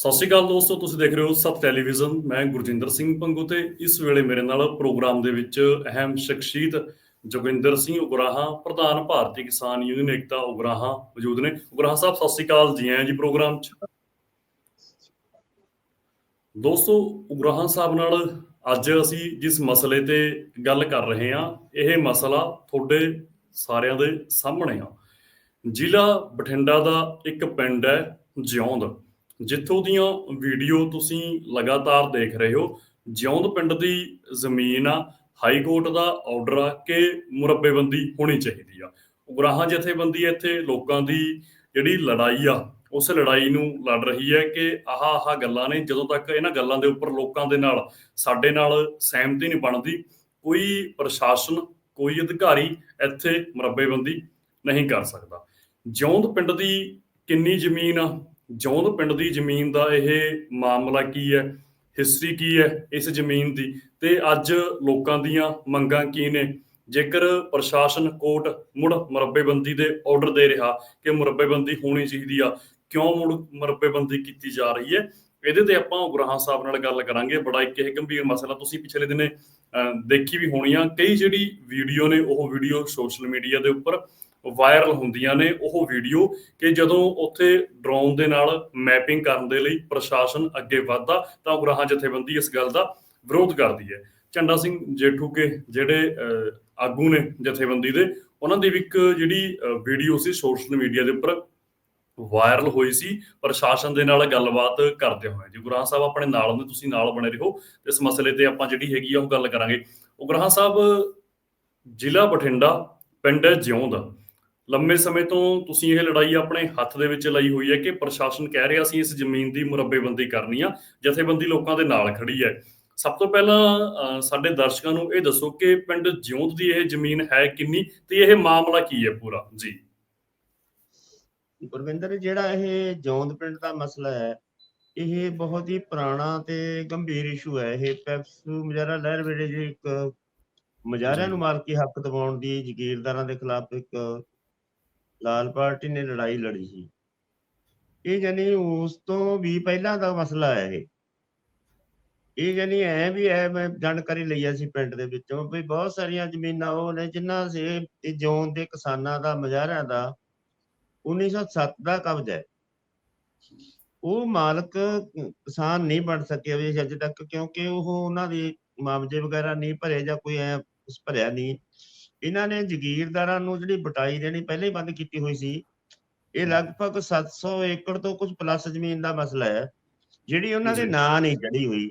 ਸਤਿ ਸ਼੍ਰੀ ਅਕਾਲ ਦੋਸਤੋ, ਤੁਸੀਂ ਦੇਖ ਰਹੇ ਹੋ ਸਤ ਟੈਲੀਵਿਜ਼ਨ। ਮੈਂ ਗੁਰਜਿੰਦਰ ਸਿੰਘ ਪੰਗੂ ਤੇ ਇਸ ਵੇਲੇ ਮੇਰੇ ਨਾਲ ਪ੍ਰੋਗਰਾਮ ਦੇ ਵਿੱਚ ਅਹਿਮ ਸ਼ਖਸੀਅਤ ਜੋਗਿੰਦਰ ਸਿੰਘ ਉਗਰਾਹਾਂ, ਪ੍ਰਧਾਨ ਭਾਰਤੀ ਕਿਸਾਨ ਯੂਨੀਅਨ ਏਕਤਾ ਉਗਰਾਹਾਂ ਮੌਜੂਦ ਨੇ। ਉਗਰਾਹਾਂ ਸਾਹਿਬ, ਸਤਿ ਸ਼੍ਰੀ ਅਕਾਲ ਜੀ ਆਇਆਂ ਜੀ ਪ੍ਰੋਗਰਾਮ 'ਚ। ਦੋਸਤੋ, ਉਗਰਾਹਾਂ ਸਾਹਿਬ ਨਾਲ ਅੱਜ ਅਸੀਂ ਜਿਸ ਮਸਲੇ ਤੇ ਗੱਲ ਕਰ ਰਹੇ ਹਾਂ, ਇਹ ਮਸਲਾ ਤੁਹਾਡੇ ਸਾਰਿਆਂ ਦੇ ਸਾਹਮਣੇ ਆ। ਜ਼ਿਲ੍ਹਾ ਬਠਿੰਡਾ ਦਾ ਇੱਕ ਪਿੰਡ ਹੈ ਜਿਉਂਦ। ਜਿੱਥੋਂ ਦੀਆਂ ਵੀਡੀਓ ਤੁਸੀਂ ਲਗਾਤਾਰ ਦੇਖ ਰਹੇ ਹੋ, ਜਿਉਂਦ ਪਿੰਡ ਦੀ ਜ਼ਮੀਨ ਆ, ਹਾਈ ਕੋਰਟ ਦਾ ਆਰਡਰ ਆ ਕਿ ਮੁਰੱਬੇਬੰਦੀ ਹੋਣੀ ਚਾਹੀਦੀ ਆ। ਉਗਰਾਹਾਂ ਜਥੇਬੰਦੀ ਇੱਥੇ ਲੋਕਾਂ ਦੀ ਜਿਹੜੀ ਲੜਾਈ ਆ, ਉਸ ਲੜਾਈ ਨੂੰ ਲੜ ਰਹੀ ਹੈ ਕਿ ਆਹ ਆਹ ਗੱਲਾਂ ਨੇ, ਜਦੋਂ ਤੱਕ ਇਹਨਾਂ ਗੱਲਾਂ ਦੇ ਉੱਪਰ ਲੋਕਾਂ ਦੇ ਨਾਲ, ਸਾਡੇ ਨਾਲ ਸਹਿਮਤੀ ਨਹੀਂ ਬਣਦੀ, ਕੋਈ ਪ੍ਰਸ਼ਾਸਨ, ਕੋਈ ਅਧਿਕਾਰੀ ਇੱਥੇ ਮੁਰੱਬੇਬੰਦੀ ਨਹੀਂ ਕਰ ਸਕਦਾ। ਜਿਉਂਦ ਪਿੰਡ ਦੀ ਕਿੰਨੀ ਜ਼ਮੀਨ ਆ ਜੌਂਦ ਪਿੰਡ ਦੀ ਜ਼ਮੀਨ ਦਾ ਇਹ ਮਾਮਲਾ ਕੀ ਹੈ? ਹਿਸਟਰੀ ਕੀ ਹੈ ਇਸ ਜ਼ਮੀਨ ਦੀ? ਤੇ ਅੱਜ ਲੋਕਾਂ ਦੀਆਂ ਮੰਗਾਂ ਕੀ ਨੇ? ਜੇਕਰ ਪ੍ਰਸ਼ਾਸਨ ਕੋਰਟ ਮੁੜ ਮੁਰੱਬੇਬੰਦੀ ਦੇ ਆਰਡਰ ਦੇ ਰਿਹਾ ਕਿ ਮੁਰੱਬੇਬੰਦੀ ਹੋਣੀ ਚਾਹੀਦੀ ਆ ਕਿਉਂ ਮੁੜ ਮੁਰੱਬੇਬੰਦੀ ਕੀਤੀ ਜਾ ਰਹੀ ਹੈ? ਇਹਦੇ ਤੇ ਆਪਾਂ ਉਗਰਾਹਾਂ ਸਾਹਿਬ ਨਾਲ ਗੱਲ ਕਰਾਂਗੇ। ਬੜਾ ਇੱਕ ਇਹ ਗੰਭੀਰ ਮਸਲਾ ਤੁਸੀਂ ਪਿਛਲੇ ਦਿਨੇ ਅਹ, ਦੇਖੀ ਵੀ ਹੋਣੀ ਆ। ਕਈ ਜਿਹੜੀ ਵੀਡੀਓ ਨੇ ਉਹ ਵੀਡੀਓ ਸੋਸ਼ਲ ਮੀਡੀਆ ਦੇ ਉੱਪਰ ਵਾਇਰਲ ਹੁੰਦੀਆਂ ਨੇ, ਉਹ ਵੀਡੀਓ ਕਿ ਜਦੋਂ ਉੱਥੇ ਡਰੋਨ ਦੇ ਨਾਲ ਮੈਪਿੰਗ ਕਰਨ ਦੇ ਲਈ ਪ੍ਰਸ਼ਾਸਨ ਅੱਗੇ ਵਧਦਾ, ਤਾਂ ਉਗਰਾਹਾਂ ਜਥੇਬੰਦੀ ਇਸ ਗੱਲ ਦਾ ਵਿਰੋਧ ਕਰਦੀ ਹੈ। ਚੰਡਾ ਸਿੰਘ ਜੇਠੂ ਕੇ ਜਿਹੜੇ ਆਗੂ ਨੇ ਜਥੇਬੰਦੀ ਦੇ, ਉਹਨਾਂ ਦੀ ਵੀ ਇੱਕ ਜਿਹੜੀ ਵੀਡੀਓ ਸੀ ਸੋਸ਼ਲ ਮੀਡੀਆ ਦੇ ਉੱਪਰ ਵਾਇਰਲ ਹੋਈ ਸੀ। ਪ੍ਰਸ਼ਾਸਨ ਦੇ ਨਾਲ ਗੱਲਬਾਤ ਕਰਦੇ ਹੋਏ ਜੀ। ਗੁਰਾਂ ਸਾਹਿਬ ਆਪਣੇ ਨਾਲ ਨੇ, ਤੁਸੀਂ ਨਾਲ ਬਣੇ ਰਹੋ। ਤੇ ਇਸ ਮਸਲੇ ਤੇ ਆਪਾਂ ਜਿਹੜੀ ਹੈਗੀ ਆ, ਉਹ ਗੱਲ ਕਰਾਂਗੇ। ਉਗਰਾਹਾਂ ਸਾਹਿਬ, ਜ਼ਿਲ੍ਹਾ ਬਠਿੰਡਾ, ਪਿੰਡ ਜਿਉਂਦਾ। ਲੰਮੇ ਸਮੇਂ ਤੋਂ ਤੁਸੀਂ ਇਹ ਲੜਾਈ ਆਪਣੇ ਹੱਥ ਦੇ ਵਿੱਚ ਲਈ ਹੋਈ ਹੈ ਕਿ ਪ੍ਰਸ਼ਾਸਨ ਕਹਿ ਰਿਹਾ ਸੀ ਇਸ ਜ਼ਮੀਨ ਦੀ ਮੁਰੱਬੇਬੰਦੀ ਕਰਨੀ ਆ ਜਥੇਬੰਦੀ ਲੋਕਾਂ ਦੇ ਨਾਲ ਖੜੀ ਹੈ। ਸਭ ਤੋਂ ਪਹਿਲਾਂ ਸਾਡੇ ਦਰਸ਼ਕਾਂ ਨੂੰ ਇਹ ਦੱਸੋ ਕਿ ਪਿੰਡ ਜਿਉਂਦ ਦੀ ਇਹ ਜ਼ਮੀਨ ਹੈ ਕਿੰਨੀ ਤੇ ਇਹ ਮਾਮਲਾ ਕੀ ਹੈ ਪੂਰਾ? ਜੀ। ਗੁਰਵਿੰਦਰ ਜਿਹੜਾ ਇਹ ਜੌਂਦ ਪਿੰਡ ਦਾ ਮਸਲਾ ਹੈ ਇਹ ਬਹੁਤ ਹੀ ਪੁਰਾਣਾ ਤੇ ਗੰਭੀਰ ਇਸ਼ੂ ਹੈ। ਇਹ ਪੈਪਸੂ ਮੁਜ਼ਾਹਰਾ ਲਹਿਰ ਵੇਲੇ ਜੀ ਇੱਕ ਮੁਜ਼ਾਹਰਿਆਂ ਜੀ। ਨੂੰ ਮਾਲਕੀ ਹੱਕ ਦਿਵਾਉਣ ਦੀ ਜ਼ਗੀਰਦਾਰਾਂ ਦੇ ਖਿਲਾਫ ਇੱਕ ਲਾਲ ਪਾਰਟੀ ਨੇ ਲੜਾਈ ਲੜੀ ਸੀ। ਇਹ ਜਾਨੀ ਉਸ ਤੋਂ ਵੀ ਪਹਿਲਾਂ ਦਾ ਮਸਲਾ ਹੈ ਇਹ। ਇਹ ਜਾਨੀ ਐ ਵੀ ਐ ਮੈਂ ਜਾਣਕਾਰੀ ਲਈ ਸੀ ਪਿੰਡ ਦੇ ਵਿੱਚੋਂ ਵੀ ਬਹੁਤ ਸਾਰੀਆਂ ਜ਼ਮੀਨਾਂ ਉਹ ਨੇ ਜਿਨ੍ਹਾਂ ਸੇ ਇਹ ਜੌਨ ਦੇ ਕਿਸਾਨਾਂ ਦਾ ਮੁਜ਼ਾਹਰਿਆਂ ਦਾ 1907 ਦਾ ਕਬਜ਼ਾ ਹੈ। ਉਹ ਮਾਲਕ ਕਿਸਾਨ ਨਹੀਂ ਬਣ ਸਕੇ ਵੀ ਅੱਜ ਤੱਕ ਕਿਉਂਕਿ ਉਹ ਉਹਨਾਂ ਦੇ ਮੁਆਵਜ਼ੇ ਵਗੈਰਾ ਨਹੀਂ ਭਰੇ ਜਾਂ ਕੋਈ ਐ ਭਰਿਆ ਨਹੀਂ। ਇਹਨਾਂ ਨੇ ਜ਼ਗੀਰਦਾਰਾਂ ਨੂੰ ਜਿਹੜੀ ਬਟਾਈ ਦੇਣੀ ਪਹਿਲਾਂ ਹੀ ਬੰਦ ਕੀਤੀ ਹੋਈ ਸੀ ਇਹ ਲਗਭਗ 700 ਏਕੜ ਤੋਂ ਕੁਝ ਪਲੱਸ ਜ਼ਮੀਨ ਦਾ ਮਸਲਾ ਹੈ ਜਿਹੜੀ ਉਹਨਾਂ ਦੇ। ਨਾਂ ਨਹੀਂ ਚੜੀ ਹੋਈ।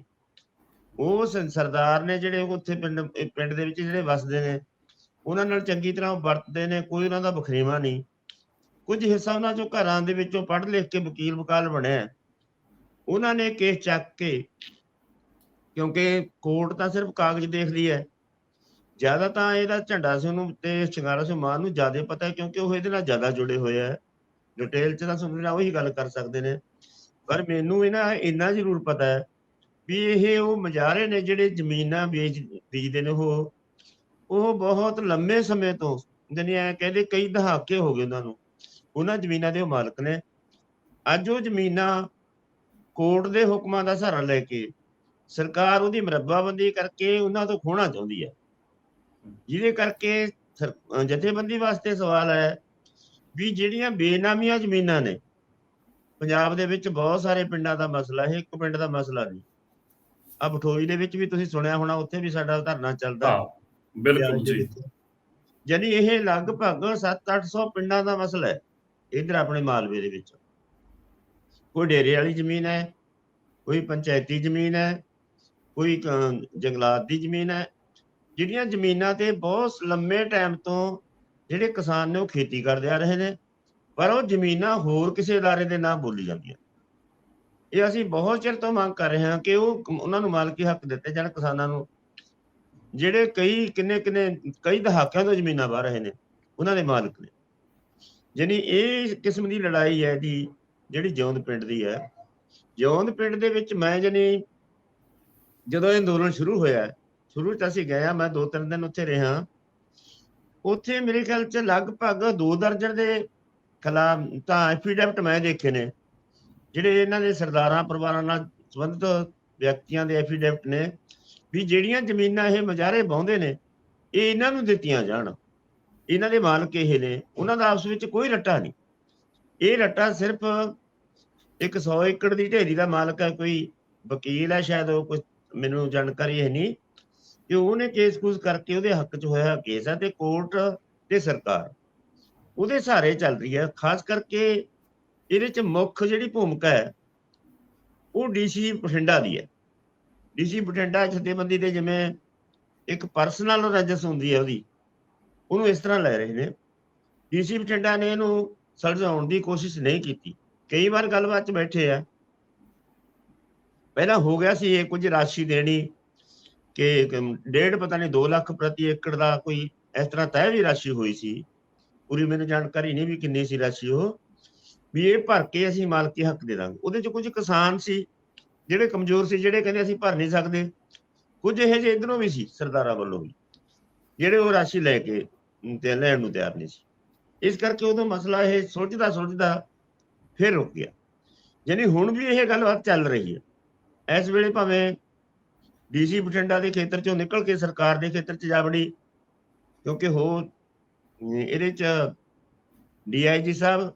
ਉਹ ਸਰਦਾਰ ਨੇ ਜਿਹੜੇ ਉੱਥੇ ਪਿੰਡ ਪਿੰਡ ਦੇ ਵਿੱਚ ਜਿਹੜੇ ਵਸਦੇ ਨੇ ਉਹਨਾਂ ਨਾਲ ਚੰਗੀ ਤਰ੍ਹਾਂ ਵਰਤਦੇ ਨੇ ਕੋਈ ਉਹਨਾਂ ਦਾ ਬਖਰੇਵਾ ਨਹੀਂ। ਕੁਝ ਹਿੱਸਾ ਉਹਨਾਂ ਚੋਂ ਘਰਾਂ ਦੇ ਵਿੱਚੋਂ ਪੜ੍ਹ ਲਿਖ ਕੇ ਵਕੀਲ ਵਕਾਲ ਬਣਿਆ ਉਹਨਾਂ ਨੇ ਕੇਸ ਚੱਕ ਕੇ ਕਿਉਂਕਿ ਕੋਰਟ ਤਾਂ ਸਿਰਫ ਕਾਗਜ਼ ਦੇਖਦੀ ਹੈ ਜ਼ਿਆਦਾ ਤਾਂ ਇਹਦਾ ਝੰਡਾ ਸਿੰਘ ਨੂੰ ਤੇ ਸ਼ਿੰਗਾਰਾ ਸਿੰਘ ਮਾਨ ਨੂੰ ਜ਼ਿਆਦਾ ਪਤਾ ਹੈ ਕਿਉਂਕਿ ਉਹ ਇਹਦੇ ਨਾਲ ਜ਼ਿਆਦਾ ਜੁੜੇ ਹੋਏ ਆ ਡਿਟੇਲ ਚ ਤਾਂ ਸੁਣਨਾ ਉਹੀ ਗੱਲ ਕਰ ਸਕਦੇ ਨੇ। ਪਰ ਮੈਨੂੰ ਇਹਨਾਂ ਇੰਨਾ ਜ਼ਰੂਰ ਪਤਾ ਹੈ ਵੀ ਇਹ ਉਹ ਮਜਾਰੇ ਨੇ ਜਿਹੜੇ ਜ਼ਮੀਨਾਂ ਵੇਚ ਬੀਜਦੇ ਨੇ ਉਹ। ਉਹ ਬਹੁਤ ਲੰਮੇ ਸਮੇਂ ਤੋਂ ਜਾਨੀ ਐ ਕਹਿੰਦੇ ਕਈ ਦਹਾਕੇ ਹੋ ਗਏ ਉਹਨਾਂ ਨੂੰ। ਉਹਨਾਂ ਜ਼ਮੀਨਾਂ ਦੇ ਉਹ ਮਾਲਕ ਨੇ। ਅੱਜ ਉਹ ਜ਼ਮੀਨਾਂ ਕੋਰਟ ਦੇ ਹੁਕਮਾਂ ਦਾ ਸਹਾਰਾ ਲੈ ਕੇ ਸਰਕਾਰ ਉਹਦੀ ਮਰੱਬਾਬੰਦੀ ਕਰਕੇ ਉਹਨਾਂ ਤੋਂ ਖੋਣਾ ਚਾਹੁੰਦੀ ਹੈ। ਜਿਹਦੇ ਕਰਕੇ ਜਥੇਬੰਦੀ ਵਾਸਤੇ ਸਵਾਲ ਹੈ ਵੀ ਜਿਹੜੀਆਂ ਬੇਨਾਮੀਆਂ ਜ਼ਮੀਨਾਂ ਨੇ ਪੰਜਾਬ ਦੇ ਵਿੱਚ ਬਹੁਤ ਸਾਰੇ ਪਿੰਡਾਂ ਦਾ ਮਸਲਾ ਹੈ ਇੱਕ ਪਿੰਡ ਦਾ ਮਸਲਾ ਨਹੀਂ। ਆ ਬਠੋਈ ਦੇ ਵਿੱਚ ਵੀ ਤੁਸੀਂ ਸੁਣਿਆ ਹੋਣਾ ਉੱਥੇ ਵੀ ਸਾਡਾ ਧਰਨਾ ਚੱਲਦਾ ਹਾਂ। ਬਿਲਕੁਲ ਜੀ। ਯਾਨੀ ਇਹ ਲਗਭਗ 7-800 ਪਿੰਡਾਂ ਦਾ ਮਸਲਾ ਹੈ ਇਧਰ ਆਪਣੇ ਮਾਲਵੇ ਦੇ ਵਿੱਚ। ਕੋਈ ਡੇਰੇ ਵਾਲੀ ਜ਼ਮੀਨ ਹੈ ਕੋਈ ਪੰਚਾਇਤੀ ਜ਼ਮੀਨ ਹੈ ਕੋਈ ਜੰਗਲਾਤ ਦੀ ਜ਼ਮੀਨ ਹੈ ਜਿਹੜੀਆਂ ਜ਼ਮੀਨਾਂ ਤੇ ਬਹੁਤ ਲੰਮੇ ਟਾਈਮ ਤੋਂ ਜਿਹੜੇ ਕਿਸਾਨ ਨੇ ਉਹ ਖੇਤੀ ਕਰਦੇ ਆ ਰਹੇ ਨੇ ਪਰ ਉਹ ਜ਼ਮੀਨਾਂ ਹੋਰ ਕਿਸੇ ادارے ਦੇ ਨਾਂ ਬੋਲੀ ਜਾਂਦੀਆਂ ਇਹ ਅਸੀਂ ਬਹੁਤ ਚਿਰ ਤੋਂ ਮੰਗ ਕਰ ਰਹੇ ਹਾਂ ਕਿ ਉਹ ਉਹਨਾਂ ਨੂੰ ਮਾਲਕੀ ਹੱਕ ਦਿੱਤੇ ਜਾਣ ਕਿਸਾਨਾਂ ਨੂੰ ਜਿਹੜੇ ਕਈ ਕਿੰਨੇ ਕਿੰਨੇ ਕਈ ਦਹਾਕਿਆਂ ਤੋਂ ਜ਼ਮੀਨਾਂ ਵਾਹ ਰਹੇ ਨੇ ਉਹਨਾਂ ਦੇ ਮਾਲਕ ਨੇ ਯਾਨੀ ਇਹ ਕਿਸਮ ਦੀ ਲੜਾਈ ਹੈ ਦੀ ਜਿਹੜੀ ਜੌਂਦ ਪਿੰਡ ਦੀ ਹੈ ਜੌਂਦ ਪਿੰਡ ਦੇ ਵਿੱਚ ਮੈਂ ਯਾਨੀ ਜਦੋਂ ਇਹ ਅੰਦੋਲਨ ਸ਼ੁਰੂ ਹੋਇਆ ਸ਼ੁਰੂ ਚ ਅਸੀਂ ਗਏ ਆ, ਮੈਂ ਦੋ ਤਿੰਨ ਦਿਨ ਉੱਥੇ ਰਿਹਾ। ਉੱਥੇ ਮੇਰੇ ਖਿਆਲ ਚ ਲਗਭਗ ਦੋ ਦਰਜਨ ਦੇ ਖਿਲਾਫ ਤਾਂ ਐਫੀਡੈਵਿਟ ਮੈਂ ਦੇਖੇ ਨੇ, ਜਿਹੜੇ ਇਹਨਾਂ ਦੇ ਸਰਦਾਰਾਂ ਪਰਿਵਾਰਾਂ ਨਾਲ ਸੰਬੰਧਿਤ ਵਿਅਕਤੀਆਂ ਦੇ ਐਫੀਡੈਵਿਟ ਨੇ, ਵੀ ਜਿਹੜੀਆਂ ਜ਼ਮੀਨਾਂ ਇਹ ਮਜਾਰੇ ਬਾਉਂਦੇ ਨੇ, ਇਹ ਇਹਨਾਂ ਨੂੰ ਦਿੱਤੀਆਂ ਜਾਣ। ਇਹਨਾਂ ਦੇ ਮਾਲਕ ਇਹ ਨੇ, ਉਹਨਾਂ ਦਾ ਆਪਸ ਵਿੱਚ ਕੋਈ ਰੱਟਾ ਨਹੀਂ। ਇਹ ਰੱਟਾ ਸਿਰਫ ਇੱਕ 100 ਏਕੜ ਦੀ ਢੇਰੀ ਦਾ ਮਾਲਕ ਹੈ, ਕੋਈ ਵਕੀਲ ਹੈ, ਸ਼ਾਇਦ ਉਹ ਕੁਝ ਮੈਨੂੰ ਜਾਣਕਾਰੀ ਹੈ ਨਹੀਂ। ਕਿ ਉਹਨੇ ਕੇਸ ਕੂਸ ਕਰਕੇ ਉਹਦੇ ਹੱਕ 'ਚ ਹੋਇਆ ਕੇਸ ਹੈ ਤੇ ਕੋਰਟ ਤੇ ਸਰਕਾਰ। ਉਹਦੇ ਸਹਾਰੇ ਚੱਲ ਰਹੀ ਹੈ ਖਾਸ ਕਰਕੇ ਇਹਦੇ 'ਚ ਮੁੱਖ ਜਿਹੜੀ ਭੂਮਿਕਾ ਹੈ, ਉਹ ਡੀਸੀ ਬਠਿੰਡਾ ਦੀ ਹੈ। ਡੀਸੀ ਬਠਿੰਡਾ ਜਥੇਬੰਦੀ ਦੇ ਜਿਵੇਂ ਇੱਕ ਪਰਸਨਲ ਰਜਸ ਹੁੰਦੀ ਹੈ ਉਹਦੀ, ਉਹਨੂੰ ਇਸ ਤਰ੍ਹਾਂ ਲੈ ਰਹੇ ਨੇ। ਡੀਸੀ ਬਠਿੰਡਾ ਨੇ ਇਹਨੂੰ ਸੁਲਝਾਉਣ ਦੀ ਕੋਸ਼ਿਸ਼ ਨਹੀਂ ਕੀਤੀ। ਕਈ ਵਾਰ ਗੱਲਬਾਤ 'ਚ ਬੈਠੇ ਆ। ਪਹਿਲਾਂ ਹੋ ਗਿਆ ਸੀ ਇਹ ਕੁਝ ਰਾਸ਼ੀ ਦੇਣੀ ਕਿ ਡੇਢ ਪਤਾ ਨਹੀਂ 2 ਲੱਖ ਪ੍ਰਤੀ ਏਕੜ ਦਾ ਕੋਈ ਇਸ ਤਰ੍ਹਾਂ ਤੈਅ ਵੀ ਰਾਸ਼ੀ ਹੋਈ ਸੀ। ਪੂਰੀ ਮੈਨੂੰ ਜਾਣਕਾਰੀ ਨਹੀਂ ਵੀ ਕਿੰਨੀ ਸੀ ਰਾਸ਼ੀ ਉਹ। ਵੀ ਇਹ ਭਰ ਕੇ ਅਸੀਂ ਮਾਲਕੀ ਹੱਕ ਦੇ ਦਾਂਗੇ। ਉਹਦੇ 'ਚ ਕੁਝ ਕਿਸਾਨ ਸੀ, ਜਿਹੜੇ ਕਮਜ਼ੋਰ ਸੀ, ਜਿਹੜੇ ਕਹਿੰਦੇ ਅਸੀਂ ਭਰ ਨਹੀਂ ਸਕਦੇ। ਕੁਝ ਇਹੋ ਜਿਹੇ ਇਧਰੋਂ ਵੀ ਸੀ ਸਰਦਾਰਾਂ ਵੱਲੋਂ ਵੀ, ਜਿਹੜੇ ਉਹ ਰਾਸ਼ੀ ਲੈ ਕੇ ਤੇ ਲੈਣ ਨੂੰ ਤਿਆਰ ਨਹੀਂ ਸੀ। ਇਸ ਕਰਕੇ ਉਦੋਂ ਮਸਲਾ ਇਹ ਸੁਲਝਦਾ ਸੋਚਦਾ ਫਿਰ ਰੁਕ ਗਿਆ। ਯਾਨੀ ਹੁਣ ਵੀ ਇਹ ਗੱਲਬਾਤ ਚੱਲ ਰਹੀ ਹੈ। ਇਸ ਵੇਲੇ ਭਾਵੇਂ ਡੀਸੀ ਬਠਿੰਡਾ ਦੇ ਖੇਤਰ ਚੋਂ ਨਿਕਲ ਕੇ ਸਰਕਾਰ ਦੇ ਖੇਤਰ 'ਚ ਜਾ ਵੜੀ ਕਿਉਂਕਿ ਹੋ ਇਹਦੇ 'ਚ ਡੀਆਈਜੀ ਸਾਹਿਬ